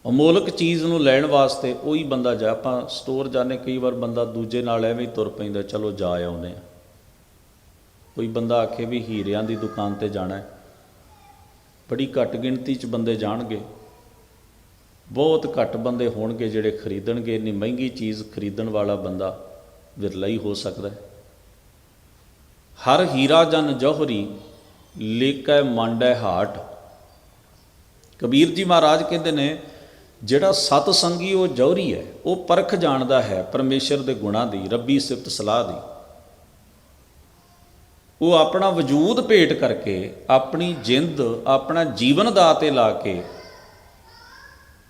ਅਮੋਲਕ ਚੀਜ਼ ਨੂੰ ਲੈਣ ਵਾਸਤੇ ਉਹੀ ਬੰਦਾ ਜਾ, ਆਪਾਂ ਸਟੋਰ ਜਾਣੇ ਕਈ ਵਾਰ ਬੰਦਾ ਦੂਜੇ ਨਾਲ ਐਵੇਂ ਹੀ ਤੁਰ ਪੈਂਦਾ, ਚਲੋ ਜਾ ਆਉਂਦੇ ਆ ਕੋਈ ਬੰਦਾ ਆਖੇ ਵੀ ਹੀਰਿਆਂ ਦੀ ਦੁਕਾਨ ਤੇ ਜਾਣਾ ਹੈ। ਬੜੀ ਘੱਟ ਗਿਣਤੀ 'ਚ ਬੰਦੇ ਜਾਣਗੇ। ਬਹੁਤ ਘੱਟ ਬੰਦੇ ਹੋਣਗੇ ਜਿਹੜੇ ਖਰੀਦਣਗੇ, ਇੰਨੀ ਮਹਿੰਗੀ ਚੀਜ਼ ਖਰੀਦਣ ਵਾਲਾ ਬੰਦਾ ਵਿਰਲਾ ਹੀ ਹੋ ਸਕਦਾ ਹੈ। ਹਰ ਹੀਰਾ ਜਨ ਜੋਹਰੀ, ਲੇਕੈ ਮੰਡੈ ਹਾਟ। ਕਬੀਰ ਜੀ ਮਹਾਰਾਜ ਕਹਿੰਦੇ ਨੇ ਜਿਹੜਾ ਸਤ ਸੰਗੀ ਉਹ ਜੌਹਰੀ ਹੈ, ਉਹ ਪਰਖ ਜਾਣਦਾ ਹੈ ਪਰਮੇਸ਼ਰ ਦੇ ਗੁਣਾਂ ਦੀ, ਰੱਬੀ ਸਿਫਤ ਸਲਾਹ ਦੀ। ਉਹ ਆਪਣਾ ਵਜੂਦ ਭੇਟ ਕਰਕੇ ਆਪਣੀ ਜਿੰਦ, ਆਪਣਾ ਜੀਵਨ ਦਾ ਤੇ ਲਾ ਕੇ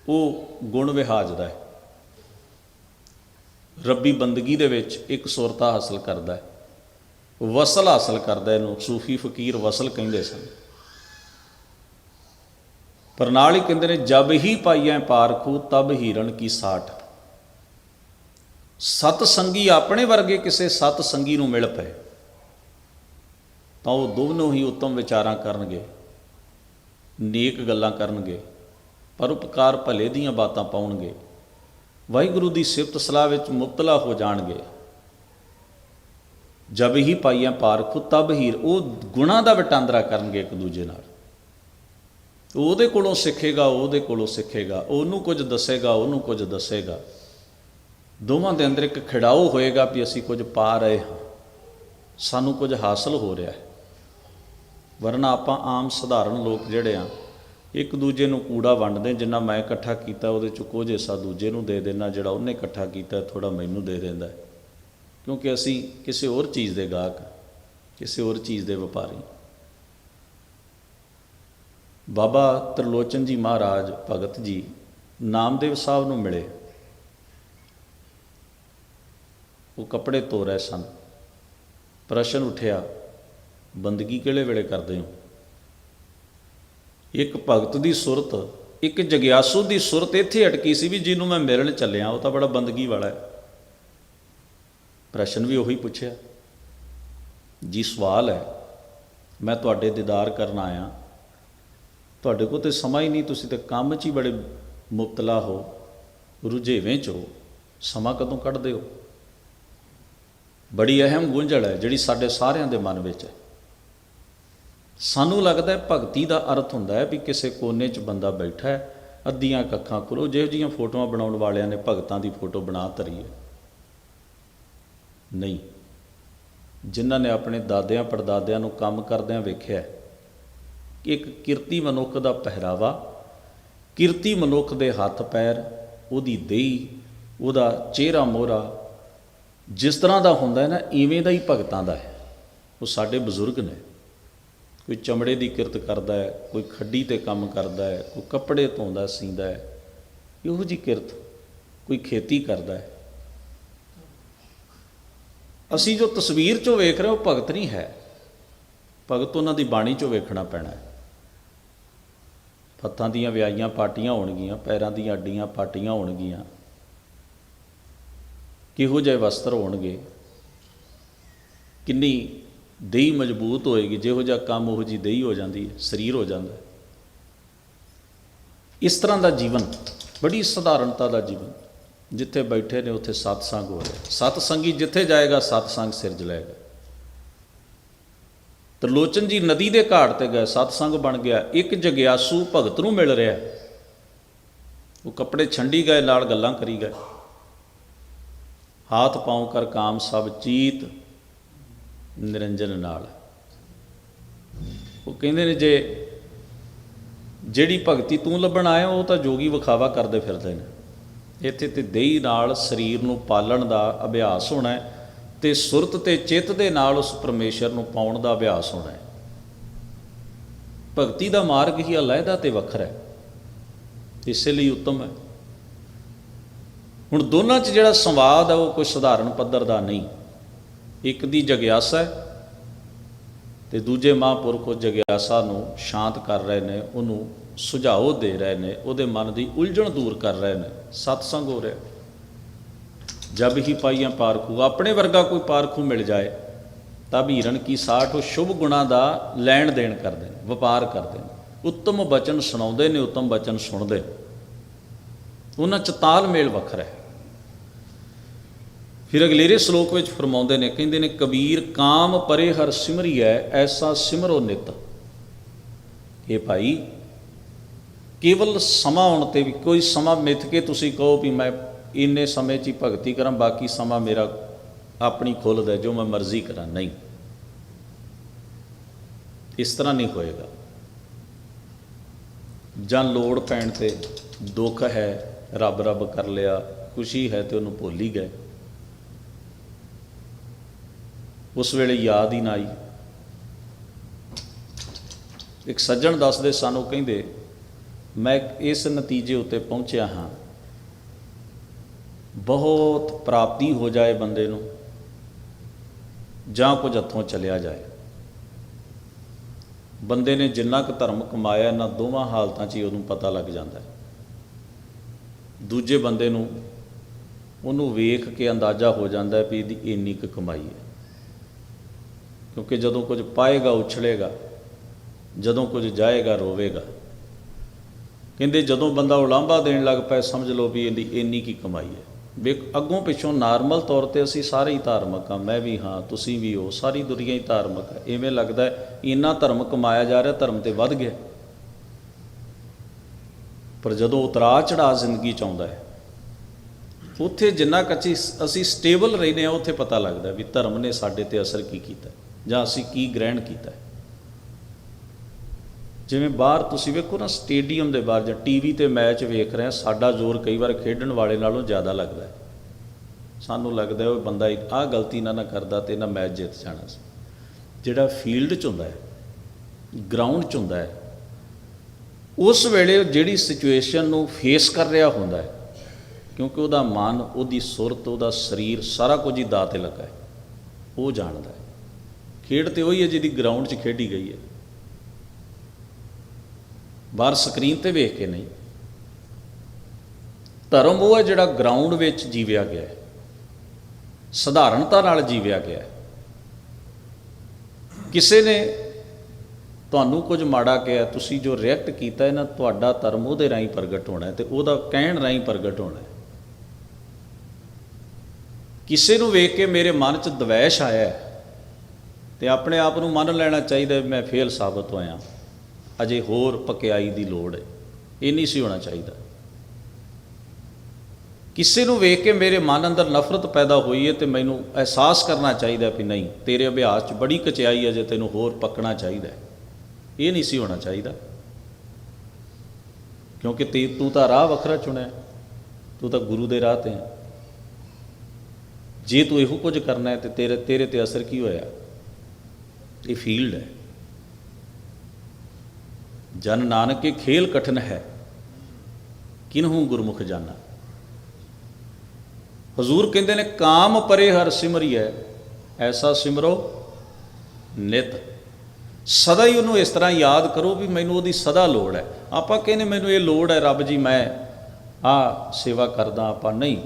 ਉਹ ਗੁਣ ਵਿਹਾਜਦਾ ਹੈ। ਰੱਬੀ ਬੰਦਗੀ ਦੇ ਵਿੱਚ ਇੱਕ ਸੁਰਤਾ ਹਾਸਲ ਕਰਦਾ ਹੈ। ਵਸਲ ਹਾਸਲ ਕਰਦਾ ਇਹਨੂੰ, ਸੂਫੀ ਫਕੀਰ ਵਸਲ ਕਹਿੰਦੇ ਸਨ। ਪਰ ਨਾਲ ਹੀ ਕਹਿੰਦੇ ਨੇ, ਜਬ ਹੀ ਪਾਈਐ ਪਾਰਖੂ, ਤਬ ਹੀਰਨ ਕੀ ਸਾਠ ਸਤ ਸੰਗੀ ਆਪਣੇ ਵਰਗੇ ਕਿਸੇ ਸਤ ਸੰਗੀ ਨੂੰ ਮਿਲ ਪਏ। ਤਾਂ ਉਹ ਦੋਨੋਂ ਹੀ ਉੱਤਮ ਵਿਚਾਰਾਂ ਕਰਨਗੇ, ਨੇਕ ਗੱਲਾਂ ਕਰਨਗੇ ਪਰਉਪਕਾਰ ਭਲੇ ਦੀਆਂ ਬਾਤਾਂ ਪਾਉਣਗੇ। ਵਾਹਿਗੁਰੂ ਦੀ ਸਿਫਤ ਸਲਾਹ ਵਿੱਚ ਮੁਬਤਲਾ ਹੋ ਜਾਣਗੇ। ਜਬ ਹੀ ਪਾਈਆਂ ਪਾਰਖੂ, ਤਬ ਹੀਰ, ਉਹ ਗੁਣਾ ਦਾ ਵਟਾਂਦਰਾ ਕਰਨਗੇ ਇੱਕ ਦੂਜੇ ਨਾਲ। ਉਹਦੇ ਕੋਲੋਂ ਸਿੱਖੇਗਾ, ਉਹਦੇ ਕੋਲੋਂ ਸਿੱਖੇਗਾ। ਉਹਨੂੰ ਕੁਝ ਦੱਸੇਗਾ, ਉਹਨੂੰ ਕੁਝ ਦੱਸੇਗਾ। ਦੋਵਾਂ ਦੇ ਅੰਦਰ ਇੱਕ ਖਿੜਾਓ ਹੋਏਗਾ ਵੀ ਅਸੀਂ ਕੁਝ ਪਾ ਰਹੇ ਹਾਂ। ਸਾਨੂੰ ਕੁਝ ਹਾਸਲ ਹੋ ਰਿਹਾ ਹੈ। ਵਰਨਾ ਆਪਾਂ ਆਮ ਸਧਾਰਨ ਲੋਕ ਜਿਹੜੇ ਆ, ਇੱਕ ਦੂਜੇ ਨੂੰ ਕੂੜਾ ਵੰਡਦੇ, ਜਿੰਨਾ ਮੈਂ ਇਕੱਠਾ ਕੀਤਾ, ਉਹਦੇ ਚ ਕੁਝ ਹਿੱਸਾ ਦੂਜੇ ਨੂੰ ਦੇ ਦੇਣਾ ਜਿਹੜਾ ਉਹਨੇ ਇਕੱਠਾ ਕੀਤਾ ਥੋੜਾ ਮੈਨੂੰ ਦੇ ਦਿੰਦਾ ਕਿਉਂਕਿ ਅਸੀਂ ਕਿਸੇ ਹੋਰ ਚੀਜ਼ ਦੇ ਗਾਹਕ, ਕਿਸੇ ਹੋਰ ਚੀਜ਼ ਦੇ ਵਪਾਰੀ। ਬਾਬਾ ਤਰਲੋਚਨ ਜੀ ਮਹਾਰਾਜ ਭਗਤ ਜੀ ਨਾਮਦੇਵ ਸਾਹਿਬ ਨੂੰ ਮਿਲੇ। ਉਹ ਕੱਪੜੇ ਧੋ ਰਹੇ ਸਨ। ਪ੍ਰਸ਼ਨ ਉਠਿਆ, ਬੰਦਗੀ ਕਿਹੜੇ ਵੇਲੇ ਕਰਦੇ ਹੋ? ਇੱਕ ਭਗਤ ਦੀ ਸੁਰਤ, ਇੱਕ ਜਗਿਆਸੂ ਦੀ ਸੁਰਤ ਇੱਥੇ ਅਟਕੀ ਸੀ ਵੀ ਜਿਹਨੂੰ ਮੈਂ ਮਿਲਣ ਚੱਲਿਆ, ਉਹ ਤਾਂ ਬੜਾ ਬੰਦਗੀ ਵਾਲਾ ਹੈ। ਪ੍ਰਸ਼ਨ ਵੀ ਉਹੀ ਪੁੱਛਿਆ, ਜੀ ਸਵਾਲ ਹੈ, ਮੈਂ ਤੁਹਾਡੇ ਦੀਦਾਰ ਕਰਨ ਆਇਆ। ਤੁਹਾਡੇ ਕੋਲ ਤੇ ਸਮਾਂ ਹੀ ਨਹੀਂ, ਤੁਸੀਂ ਤੇ ਕੰਮ 'ਚ ਹੀ ਬੜੇ ਮੁਬਤਲਾ ਹੋ, ਰੁਝੇਵੇਂ 'ਚ ਹੋ। ਸਮਾਂ ਕਦੋਂ ਕੱਢਦੇ ਹੋ? ਬੜੀ ਅਹਿਮ ਗੁੰਝਲ ਹੈ ਜਿਹੜੀ ਸਾਡੇ ਸਾਰਿਆਂ ਦੇ ਮਨ ਵਿੱਚ ਹੈ। ਸਾਨੂੰ ਲੱਗਦਾ ਹੈ ਭਗਤੀ ਦਾ ਅਰਥ ਹੁੰਦਾ ਹੈ ਵੀ ਕਿਸੇ ਕੋਨੇ 'ਚ ਬੰਦਾ ਬੈਠਾ ਹੈ, ਅੱਧੀਆਂ ਕੱਖਾਂ ਕੋਲੋਂ ਜਿਹੋ ਜਿਹੀਆਂ ਫੋਟੋਆਂ ਬਣਾਉਣ ਵਾਲਿਆਂ ਨੇ ਭਗਤਾਂ ਦੀ ਫੋਟੋ ਬਣਾ ਧਰੀ ਹੈ। ਨਹੀਂ। ਜਿਨ੍ਹਾਂ ਨੇ ਆਪਣੇ ਦਾਦਿਆਂ ਪੜਦਾਦਿਆਂ ਨੂੰ ਕੰਮ ਕਰਦਿਆਂ ਵੇਖਿਆ ਹੈ ਇੱਕ ਕਿਰਤੀ ਮਨੁੱਖ ਦਾ ਪਹਿਰਾਵਾ, ਕਿਰਤੀ ਮਨੁੱਖ ਦੇ ਹੱਥ ਪੈਰ, ਉਹਦੀ ਦੇਹੀ ਉਹਦਾ ਚਿਹਰਾ ਮੋਹਰਾ, ਜਿਸ ਤਰ੍ਹਾਂ ਦਾ ਹੁੰਦਾ ਹੈ ਨਾ, ਇਵੇਂ ਦਾ ਹੀ ਭਗਤਾਂ ਦਾ ਹੈ। ਉਹ ਸਾਡੇ ਬਜ਼ੁਰਗ ਨੇ। ਕੋਈ ਚਮੜੇ ਦੀ ਕਿਰਤ ਕਰਦਾ ਹੈ, ਕੋਈ ਖੱਡੀ ਤੇ ਕੰਮ ਕਰਦਾ ਹੈ, ਕੋਈ ਕੱਪੜੇ ਧੋਂਦਾ, ਸੀਂਦਾ ਹੈ, ਇਹੋ ਜੀ ਕਿਰਤ ਕੋਈ ਖੇਤੀ ਕਰਦਾ ਹੈ। ਅਸੀਂ ਜੋ ਤਸਵੀਰ 'ਚੋਂ ਵੇਖ ਰਹੇ ਉਹ ਭਗਤ ਨਹੀਂ ਹੈ। ਭਗਤ ਉਹਨਾਂ ਦੀ ਬਾਣੀ 'ਚੋਂ ਵੇਖਣਾ ਪੈਣਾ ਹੈ। ਹੱਥਾਂ ਦੀਆਂ ਵਿਆਹੀਆਂ ਪਾਟੀਆਂ ਹੋਣਗੀਆਂ, ਪੈਰਾਂ ਦੀਆਂ ਅੱਡੀਆਂ ਪਾਟੀਆਂ ਹੋਣਗੀਆਂ। ਕਿਹੋ ਜਿਹੇ ਵਸਤਰ ਹੋਣਗੇ? ਕਿੰਨੀ ਦੇਹੀ ਮਜ਼ਬੂਤ ਹੋਏਗੀ, ਜਿਹੋ ਜਿਹਾ ਕੰਮ ਉਹੋ ਜੀ ਦੇਹੀ ਹੋ ਜਾਂਦੀ ਹੈ, ਸਰੀਰ ਹੋ ਜਾਂਦਾ ਇਸ ਤਰ੍ਹਾਂ ਦਾ ਜੀਵਨ, ਬੜੀ ਸਧਾਰਨਤਾ ਦਾ ਜੀਵਨ, ਜਿੱਥੇ ਬੈਠੇ ਨੇ, ਉੱਥੇ ਸਤਸੰਗ ਹੋ ਰਿਹਾ ਸਤਸੰਗੀ ਜਿੱਥੇ ਜਾਏਗਾ, ਸਤਸੰਗ ਸਿਰਜ ਲਏਗਾ। ਤਰਲੋਚਨ ਜੀ ਨਦੀ ਦੇ ਘਾਟ ਤੇ ਗਏ, ਸਤਸੰਗ ਬਣ ਗਿਆ। ਇੱਕ ਜਗਿਆਸੂ ਭਗਤ ਨੂੰ ਮਿਲ ਰਿਹਾ। ਉਹ ਕੱਪੜੇ ਛੰਡੀ ਗਏ, ਨਾਲ ਗੱਲਾਂ ਕਰੀ ਗਏ। ਹਾਥ ਪਾਉ ਕਰ ਕਾਮ ਸਭ ਚੀਤ, ਨਿਰੰਜਨ ਨਾਲ। ਉਹ ਕਹਿੰਦੇ ਨੇ, ਜੇ ਜਿਹੜੀ ਭਗਤੀ ਤੂੰ ਲੱਭਣ ਆਇਆ, ਉਹ ਤਾਂ ਜੋਗੀ ਵਿਖਾਵਾ ਕਰਦੇ ਫਿਰਦੇ ਨੇ। ਇੱਥੇ ਤੇ ਦੇਹੀ ਨਾਲ ਸਰੀਰ ਨੂੰ ਪਾਲਣ ਦਾ ਅਭਿਆਸ ਹੋਣਾ ਹੈ। ਤੇ ਸੁਰਤ ਤੇ ਚਿੱਤ ਦੇ ਨਾਲ ਉਸ ਪਰਮੇਸ਼ਰ ਨੂੰ ਪਾਉਣ ਦਾ ਅਭਿਆਸ ਹੋਣਾ ਹੈ। ਭਗਤੀ ਦਾ ਮਾਰਗ ਹੀ ਅਲੱਗਾ ਤੇ ਵੱਖਰਾ ਹੈ। ਇਸੇ ਲਈ ਉੱਤਮ ਹੈ। ਹੁਣ ਦੋਨਾਂ 'ਚ ਜਿਹੜਾ ਸੰਵਾਦ ਹੈ ਉਹ ਕੋਈ ਸਧਾਰਨ ਪੱਧਰ ਦਾ ਨਹੀਂ। ਇੱਕ ਦੀ ਜਗਿਆਸਾ ਹੈ ਤੇ ਦੂਜੇ ਮਹਾਂਪੁਰਖ ਉਹ ਜਗਿਆਸਾ ਨੂੰ ਸ਼ਾਂਤ ਕਰ ਰਹੇ ਨੇ, ਉਹਨੂੰ ਸੁਝਾਓ ਦੇ ਰਹੇ ਨੇ, ਉਹਦੇ ਮਨ ਦੀ ਉਲਝਣ ਦੂਰ ਕਰ ਰਹੇ ਨੇ। ਸਤਸੰਗ ਹੋ ਰਿਹਾ। ਜਬ ਹੀ ਪਾਈਆਂ ਪਾਰਖੂ, ਆਪਣੇ ਵਰਗਾ ਕੋਈ ਪਾਰਖੂ ਮਿਲ ਜਾਏ, ਤਬ ਹੀਰਨ ਕੀ ਸਾਠ ਉਹ ਸ਼ੁਭ ਗੁਣਾ ਦਾ ਲੈਣ ਦੇਣ ਕਰਦੇ ਨੇ, ਵਪਾਰ ਕਰਦੇ ਨੇ। ਉੱਤਮ ਬਚਨ ਸੁਣਾਉਂਦੇ ਨੇ, ਉੱਤਮ ਬਚਨ ਸੁਣਦੇ ਨੇ। ਉਹਨਾਂ ਚ ਤਾਲਮੇਲ ਵੱਖਰਾ ਹੈ। ਫਿਰ ਅਗਲੇਰੇ ਸ਼ਲੋਕ ਵਿੱਚ ਫਰਮਾਉਂਦੇ ਨੇ, ਕਹਿੰਦੇ ਨੇ, ਕਬੀਰ ਕਾਮ ਪਰੇ ਹਰ ਸਿਮਰੀਐ ਐਸਾ ਸਿਮਰੋ ਨਿਤ। ਇਹ ਭਾਈ, ਕੇਵਲ ਸਮਾਂ ਆਉਣ ਤੇ ਵੀ ਕੋਈ ਸਮਾਂ ਮਿੱਥ ਕੇ ਤੁਸੀਂ ਕਹੋ ਵੀ ਮੈਂ ਇੰਨੇ ਸਮੇਂ 'ਚ ਹੀ ਭਗਤੀ ਕਰਾਂ, ਬਾਕੀ ਸਮਾਂ ਮੇਰਾ ਆਪਣੀ ਖੁੱਲ੍ਹ ਜੋ ਮੈਂ ਮਰਜ਼ੀ ਕਰਾਂ, ਨਹੀਂ। ਇਸ ਤਰ੍ਹਾਂ ਨਹੀਂ ਹੋਏਗਾ। ਜਾਂ ਲੋੜ ਪੈਣ ਤੇ ਦੁੱਖ ਹੈ, ਰੱਬ ਰੱਬ ਕਰ ਲਿਆ, ਖੁਸ਼ੀ ਹੈ ਤੇ ਉਹਨੂੰ ਭੁੱਲ ਹੀ ਗਏ। ਉਸ ਵੇਲੇ ਯਾਦ ਹੀ ਨਾ ਆਈ। ਇੱਕ ਸੱਜਣ ਦੱਸਦੇ ਸਾਨੂੰ, ਕਹਿੰਦੇ, ਮੈਂ ਇਸ ਨਤੀਜੇ ਉੱਤੇ ਪਹੁੰਚਿਆ ਹਾਂ। ਬਹੁਤ ਪ੍ਰਾਪਤੀ ਹੋ ਜਾਏ ਬੰਦੇ ਨੂੰ ਜਾਂ ਕੁਝ ਹੱਥੋਂ ਚਲਿਆ ਜਾਏ। ਬੰਦੇ ਨੇ ਜਿੰਨਾ ਕੁ ਧਰਮ ਕਮਾਇਆ, ਇਹਨਾਂ ਦੋਵਾਂ ਹਾਲਤਾਂ 'ਚ ਹੀ ਉਹਨੂੰ ਪਤਾ ਲੱਗ ਜਾਂਦਾ ਹੈ। ਦੂਜੇ ਬੰਦੇ ਨੂੰ ਉਹਨੂੰ ਵੇਖ ਕੇ ਅੰਦਾਜ਼ਾ ਹੋ ਜਾਂਦਾ ਹੈ ਵੀ ਇਹਦੀ ਇੰਨੀ ਕੁ ਕਮਾਈ ਹੈ। ਕਿਉਂਕਿ ਜਦੋਂ ਕੁਝ ਪਾਏਗਾ, ਉਛਲੇਗਾ, ਜਦੋਂ ਕੁਝ ਜਾਏਗਾ, ਰੋਵੇਗਾ। ਕਹਿੰਦੇ ਜਦੋਂ ਬੰਦਾ ਉਲਾਂਭਾ ਦੇਣ ਲੱਗ ਪਏ ਸਮਝ ਲਓ ਵੀ ਇਹਦੀ ਇੰਨੀ ਕੀ ਕਮਾਈ ਹੈ। ਵੇਖ ਅੱਗੋਂ ਪਿੱਛੋਂ ਨਾਰਮਲ ਤੌਰ ਤੇ ਅਸੀਂ ਸਾਰੇ ਹੀ ਧਾਰਮਿਕ ਹਾਂ, ਮੈਂ ਵੀ ਹਾਂ, ਤੁਸੀਂ ਵੀ ਹੋ, ਸਾਰੀ ਦੁਨੀਆ ਹੀ ਧਾਰਮਿਕ ਹੈ। ਐਵੇਂ ਲੱਗਦਾ ਹੈ, ਇੰਨਾ ਧਰਮ ਕਮਾਇਆ ਜਾ ਰਿਹਾ, ਧਰਮ ਤੇ ਵੱਧ ਗਿਆ। ਪਰ ਜਦੋਂ ਉਤਰਾ ਚੜਾ ਜ਼ਿੰਦਗੀ ਚ ਆਉਂਦਾ ਹੈ, ਉੱਥੇ ਜਿੰਨਾ ਕੱਚੀ ਅਸੀਂ ਸਟੇਬਲ ਰਹਿੰਦੇ ਆ ਉੱਥੇ ਪਤਾ ਲੱਗਦਾ ਵੀ ਧਰਮ ਨੇ ਸਾਡੇ ਤੇ ਅਸਰ ਕੀ ਕੀਤਾ ਜਾਂ ਅਸੀਂ ਕੀ ਗ੍ਰਹਿਣ ਕੀਤਾ ਜਿਵੇਂ ਬਾਹਰ ਤੁਸੀਂ ਵੇਖੋ ਨਾ, ਸਟੇਡੀਅਮ ਦੇ ਬਾਹਰ ਜਾਂ ਟੀਵੀ ਤੇ ਮੈਚ ਵੇਖ ਰਹੇ ਆ ਸਾਡਾ ਜ਼ੋਰ ਕਈ ਵਾਰ ਖੇਡਣ ਵਾਲੇ ਨਾਲੋਂ ਜ਼ਿਆਦਾ ਲੱਗਦਾ ਹੈ। ਸਾਨੂੰ ਲੱਗਦਾ ਉਹ ਬੰਦਾ ਆਹ ਗਲਤੀ ਨਾ ਨਾ ਕਰਦਾ ਤੇ ਨਾ ਮੈਚ ਜਿੱਤ ਜਾਣਾ ਸੀ। ਜਿਹੜਾ ਫੀਲਡ 'ਚ ਹੁੰਦਾ ਹੈ, ਗਰਾਊਂਡ 'ਚ ਹੁੰਦਾ ਹੈ, ਉਸ ਵੇਲੇ ਜਿਹੜੀ ਸਿਚੁਏਸ਼ਨ ਨੂੰ ਫੇਸ ਕਰ ਰਿਹਾ ਹੁੰਦਾ ਹੈ, ਕਿਉਂਕਿ ਉਹਦਾ ਮਨ, ਉਹਦੀ ਸੁਰਤ, ਉਹਦਾ ਸਰੀਰ ਸਾਰਾ ਕੁਝ ਹੀ ਦਾਅ ਤੇ ਲੱਗਾ ਹੈ। ਉਹ ਜਾਣਦਾ ਹੈ। ਖੇਡ ਤੇ ਉਹੀ ਹੈ ਜਿਹਦੀ ਗਰਾਊਂਡ 'ਚ ਖੇਡੀ ਗਈ ਹੈ। ਬਾਹਰ ਸਕਰੀਨ ਤੇ ਵੇਖ ਕੇ ਨਹੀਂ। ਧਰਮ ਉਹ ਹੈ ਜਿਹੜਾ ਗਰਾਊਂਡ ਵਿੱਚ ਜੀਵਿਆ ਗਿਆ ਹੈ। ਸਧਾਰਨਤਾ ਨਾਲ ਜੀਵਿਆ ਗਿਆ ਹੈ। ਕਿਸੇ ਨੇ ਤੁਹਾਨੂੰ ਕੁਝ ਮਾੜਾ ਕਿਹਾ, ਤੁਸੀਂ ਜੋ ਰਿਐਕਟ ਕੀਤਾ ਹੈ ਨਾ, ਤੁਹਾਡਾ ਧਰਮ ਉਹਦੇ ਰਾਹੀਂ ਪ੍ਰਗਟ ਹੋਣਾ ਹੈ ਤੇ ਉਹਦਾ ਕਹਿਣ ਰਾਹੀਂ ਪ੍ਰਗਟ ਹੋਣਾ ਹੈ। ਕਿਸੇ ਨੂੰ ਵੇਖ ਕੇ ਮੇਰੇ ਮਨ 'ਚ ਦਵੈਸ਼ ਆਇਆ ਹੈ ਤੇ ਆਪਣੇ ਆਪ ਨੂੰ ਮੰਨ ਲੈਣਾ ਚਾਹੀਦਾ ਵੀ ਮੈਂ ਫੇਲ ਸਾਬਤ ਹੋਇਆ। ਅਜੇ ਹੋਰ ਪਕਿਆਈ ਦੀ ਲੋੜ ਹੈ। ਇਹ ਨਹੀਂ ਸੀ ਹੋਣਾ ਚਾਹੀਦਾ। ਕਿਸੇ ਨੂੰ ਵੇਖ ਕੇ ਮੇਰੇ ਮਨ ਅੰਦਰ ਨਫ਼ਰਤ ਪੈਦਾ ਹੋਈ ਹੈ ਤੇ ਮੈਨੂੰ ਅਹਿਸਾਸ ਕਰਨਾ ਚਾਹੀਦਾ ਵੀ ਨਹੀਂ, ਤੇਰੇ ਅਭਿਆਸ 'ਚ ਬੜੀ ਕਚਿਆਈ ਹੈ ਜੇ ਤੈਨੂੰ ਹੋਰ ਪੱਕਣਾ ਚਾਹੀਦਾ ਇਹ ਨਹੀਂ ਸੀ ਹੋਣਾ ਚਾਹੀਦਾ। ਕਿਉਂਕਿ ਤੇ, ਤੂੰ ਤਾਂ ਰਾਹ ਵੱਖਰਾ ਚੁਣਿਆ ਤੂੰ ਤਾਂ ਗੁਰੂ ਦੇ ਰਾਹ ਤੇ ਹੈ। ਜੇ ਤੂੰ ਇਹੋ ਕੁਝ ਕਰਨਾ ਹੈ ਤੇ ਤੇਰੇ ਤੇਰੇ ਤੇ ਅਸਰ ਕੀ ਹੋਇਆ? ਇਹ ਫੀਲਡ ਹੈ। ਜਨ ਨਾਨਕ ਨਾਨਕੇ ਖੇਲ ਕਠਨ ਹੈ। ਕਿਨਹੂ ਗੁਰਮੁਖ ਜਾਣਾ ਹਜ਼ੂਰ ਕਹਿੰਦੇ ਨੇ, ਕਾਮ ਪਰੇ ਹਰ ਸਿਮਰਿਐ, ਐਸਾ ਸਿਮਰੋ ਨਿਤ। ਸਦਾ ਹੀ ਉਹਨੂੰ ਇਸ ਤਰ੍ਹਾਂ ਯਾਦ ਕਰੋ ਵੀ ਮੈਨੂੰ ਉਹਦੀ ਸਦਾ ਲੋੜ ਹੈ। ਆਪਾਂ ਕਹਿੰਦੇ, ਮੈਨੂੰ ਇਹ ਲੋੜ ਹੈ, ਰੱਬ ਜੀ, ਮੈਂ ਆ ਸੇਵਾ ਕਰਦਾ, ਆਪਾਂ ਨਹੀਂ।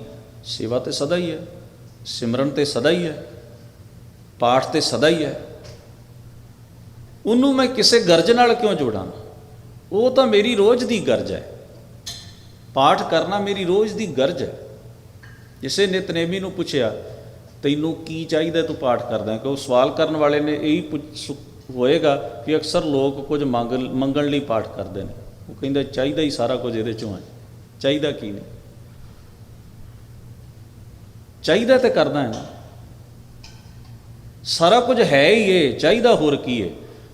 ਸੇਵਾ ਤੇ ਸਦਾ ਹੀ ਹੈ, ਸਿਮਰਨ ਤੇ ਸਦਾ ਹੀ ਹੈ, ਪਾਠ ਤੇ ਸਦਾ ਹੀ ਹੈ। ਉਹਨੂੰ ਮੈਂ ਕਿਸੇ ਗਰਜ ਨਾਲ ਕਿਉਂ ਜੋੜਾਂ? ਉਹ ਤਾਂ ਮੇਰੀ ਰੋਜ਼ ਦੀ ਗਰਜ ਹੈ। ਪਾਠ ਕਰਨਾ ਮੇਰੀ ਰੋਜ਼ ਦੀ ਗਰਜ ਹੈ। ਜਿਸੇ ਨਿਤਨੇਮੀ ਨੂੰ ਪੁੱਛਿਆ, ਤੈਨੂੰ ਕੀ ਚਾਹੀਦਾ ਤੂੰ ਪਾਠ ਕਰਦਾ ਕਿ ਉਹ ਸਵਾਲ ਕਰਨ ਵਾਲੇ ਨੇ ਇਹੀ ਪੁੱਛ- ਸੁ- ਹੋਏਗਾ ਕਿ ਅਕਸਰ ਲੋਕ ਕੁਝ ਮੰਗ, ਮੰਗਣ ਲਈ ਪਾਠ ਕਰਦੇ ਨੇ। ਉਹ ਕਹਿੰਦਾ, ਚਾਹੀਦਾ ਹੀ ਸਾਰਾ ਕੁਝ ਇਹਦੇ ਚੋਂ ਹੈ। ਚਾਹੀਦਾ ਕੀ ਨਹੀਂ ਚਾਹੀਦਾ ਤੇ ਕਰਦਾ ਹੈ ਨਾ। ਸਾਰਾ ਕੁਝ ਹੈ ਹੀ ਇਹ। ਚਾਹੀਦਾ ਹੋਰ ਕੀ ਹੈ।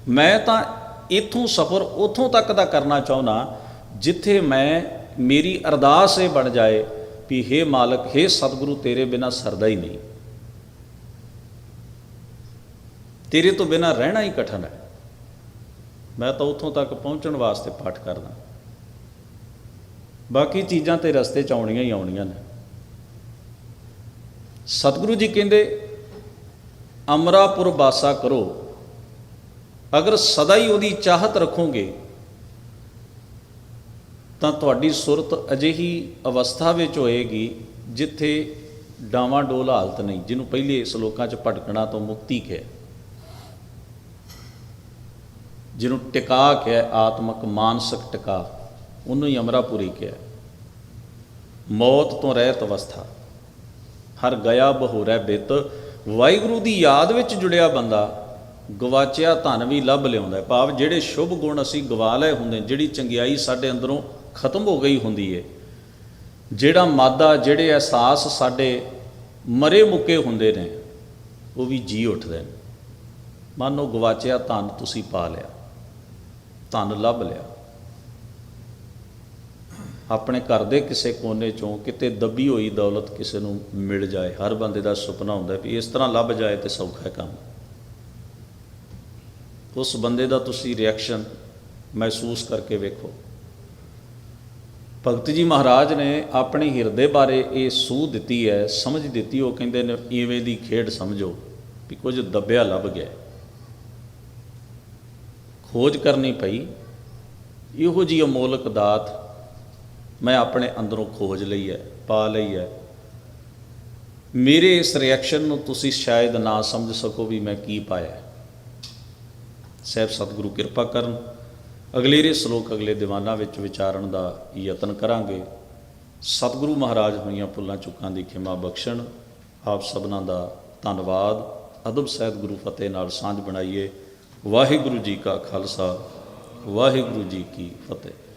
ਮੈਂ ਤਾਂ ਇਥੋਂ ਸਫ਼ਰ ਉਥੋਂ ਤੱਕ ਦਾ ਕਰਨਾ ਚਾਹੁੰਦਾ ਜਿੱਥੇ ਮੈਂ ਮੇਰੀ ਅਰਦਾਸ ਇਹ ਬਣ ਜਾਏ ਵੀ हे ਮਾਲਕ हे ਸਤਿਗੁਰੂ, ਤੇਰੇ ਬਿਨਾ ਸਰਦਾ ਹੀ ਨਹੀਂ। ਤੇਰੇ ਤੋਂ ਬਿਨਾ ਰਹਿਣਾ ਹੀ ਕਠਨ ਹੈ। ਮੈਂ ਤਾਂ ਉਥੋਂ ਤੱਕ ਪਹੁੰਚਣ ਵਾਸਤੇ ਪਾਠ ਕਰਦਾ। ਬਾਕੀ ਚੀਜ਼ਾਂ ਤੇ ਰਸਤੇ ਚ ਆਉਣੀਆਂ ਹੀ ਆਉਣੀਆਂ ਨੇ। ਸਤਿਗੁਰੂ ਜੀ ਕਹਿੰਦੇ, ਅਮਰਾਪੁਰ ਵਾਸਾ ਕਰੋ। ਅਗਰ ਸਦਾ ਹੀ ਉਹਦੀ ਚਾਹਤ ਰੱਖੋਗੇ, ਤਾਂ ਤੁਹਾਡੀ ਸੁਰਤ ਅਜਿਹੀ ਅਵਸਥਾ ਵਿੱਚ ਹੋਏਗੀ ਜਿੱਥੇ ਡਾਵਾਂ ਡੋਲ ਹਾਲਤ ਨਹੀਂ, ਜਿਹਨੂੰ ਪਹਿਲੇ ਸ਼ਲੋਕਾਂ 'ਚ ਭਟਕਣਾ ਤੋਂ ਮੁਕਤੀ ਕਿਹਾ। ਜਿਹਨੂੰ ਟਿਕਾ ਕਿਹਾ, ਆਤਮਕ ਮਾਨਸਿਕ ਟਿਕਾ, ਉਹਨੂੰ ਹੀ ਅਮਰਾਪੁਰੀ ਕਿਹਾ। ਮੌਤ ਤੋਂ ਰਹਿਤ ਅਵਸਥਾ। ਹਰ ਗਿਆ ਬਹੋਰੈ ਬਿਤ। ਵਾਹਿਗੁਰੂ ਦੀ ਯਾਦ ਵਿੱਚ ਜੁੜਿਆ ਬੰਦਾ ਗਵਾਚਿਆ ਧਨ ਵੀ ਲੱਭ ਲਿਆਉਂਦਾ ਭਾਵ ਜਿਹੜੇ ਸ਼ੁਭ ਗੁਣ ਅਸੀਂ ਗਵਾ ਲਏ ਹੁੰਦੇ ਜਿਹੜੀ ਚੰਗਿਆਈ ਸਾਡੇ ਅੰਦਰੋਂ ਖਤਮ ਹੋ ਗਈ ਹੁੰਦੀ ਏ ਜਿਹੜਾ ਮਾਦਾ, ਜਿਹੜੇ ਅਹਿਸਾਸ ਸਾਡੇ ਮਰੇ ਮੁੱਕੇ ਹੁੰਦੇ ਨੇ, ਉਹ ਵੀ ਜੀ ਉੱਠਦੇ ਨੇ। ਮੰਨੋ ਗਵਾਚਿਆ ਧਨ ਤੁਸੀਂ ਪਾ ਲਿਆ, ਧਨ ਲੱਭ ਲਿਆ। ਆਪਣੇ ਘਰ ਦੇ ਕਿਸੇ ਕੋਨੇ ਚੋਂ ਕਿਤੇ ਦੱਬੀ ਹੋਈ ਦੌਲਤ ਕਿਸੇ ਨੂੰ ਮਿਲ ਜਾਏ, ਹਰ ਬੰਦੇ ਦਾ ਸੁਪਨਾ ਹੁੰਦਾ ਵੀ ਇਸ ਤਰ੍ਹਾਂ ਲੱਭ ਜਾਏ ਤੇ ਸੌਖਾ ਹੈ ਕੰਮ। ਉਸ ਬੰਦੇ ਦਾ ਤੁਸੀਂ ਰਿਐਕਸ਼ਨ ਮਹਿਸੂਸ ਕਰਕੇ ਵੇਖੋ। ਭਗਤ ਜੀ ਮਹਾਰਾਜ ਨੇ ਆਪਣੇ ਹਿਰਦੇ ਬਾਰੇ ਇਹ ਸੂਹ ਦਿੱਤੀ ਹੈ, ਸਮਝ ਦਿੱਤੀ, ਉਹ ਕਹਿੰਦੇ ਨੇ, ਇਵੇਂ ਦੀ ਖੇਡ ਸਮਝੋ ਵੀ ਕੁਝ ਦੱਬਿਆ ਲੱਭ ਗਿਆ। ਖੋਜ ਕਰਨੀ ਪਈ, ਇਹੋ ਜੀ ਅਮੋਲਕ ਦਾਤ ਮੈਂ ਆਪਣੇ ਅੰਦਰੋਂ ਖੋਜ ਲਈ ਹੈ, ਪਾ ਲਈ ਹੈ। ਮੇਰੇ ਇਸ ਰਿਐਕਸ਼ਨ ਨੂੰ ਤੁਸੀਂ ਸ਼ਾਇਦ ਨਾ ਸਮਝ ਸਕੋ ਵੀ ਮੈਂ ਕੀ ਪਾਇਆ। ਸਹਿਬ ਸਤਿਗੁਰੂ ਕਿਰਪਾ ਕਰਨ। ਅਗਲੇਰੇ ਸ਼ਲੋਕ ਅਗਲੇ ਦੀਵਾਨਾਂ ਵਿੱਚ ਵਿਚਾਰਨ ਦਾ ਯਤਨ ਕਰਾਂਗੇ, ਸਤਿਗੁਰੂ ਮਹਾਰਾਜ ਹੋਈਆਂ ਭੁੱਲਾਂ ਚੁੱਕਾਂ ਦੀ ਖਿਮਾ ਬਖਸ਼ਣ। ਆਪ ਸਭਨਾਂ ਦਾ ਧੰਨਵਾਦ। ਅਦਬ ਸਹਿਤ ਗੁਰੂ ਫਤਿਹ ਨਾਲ ਸਾਂਝ ਬਣਾਈਏ। ਵਾਹਿਗੁਰੂ ਜੀ ਕਾ ਖਾਲਸਾ, ਵਾਹਿਗੁਰੂ ਜੀ ਕੀ ਫਤਿਹ।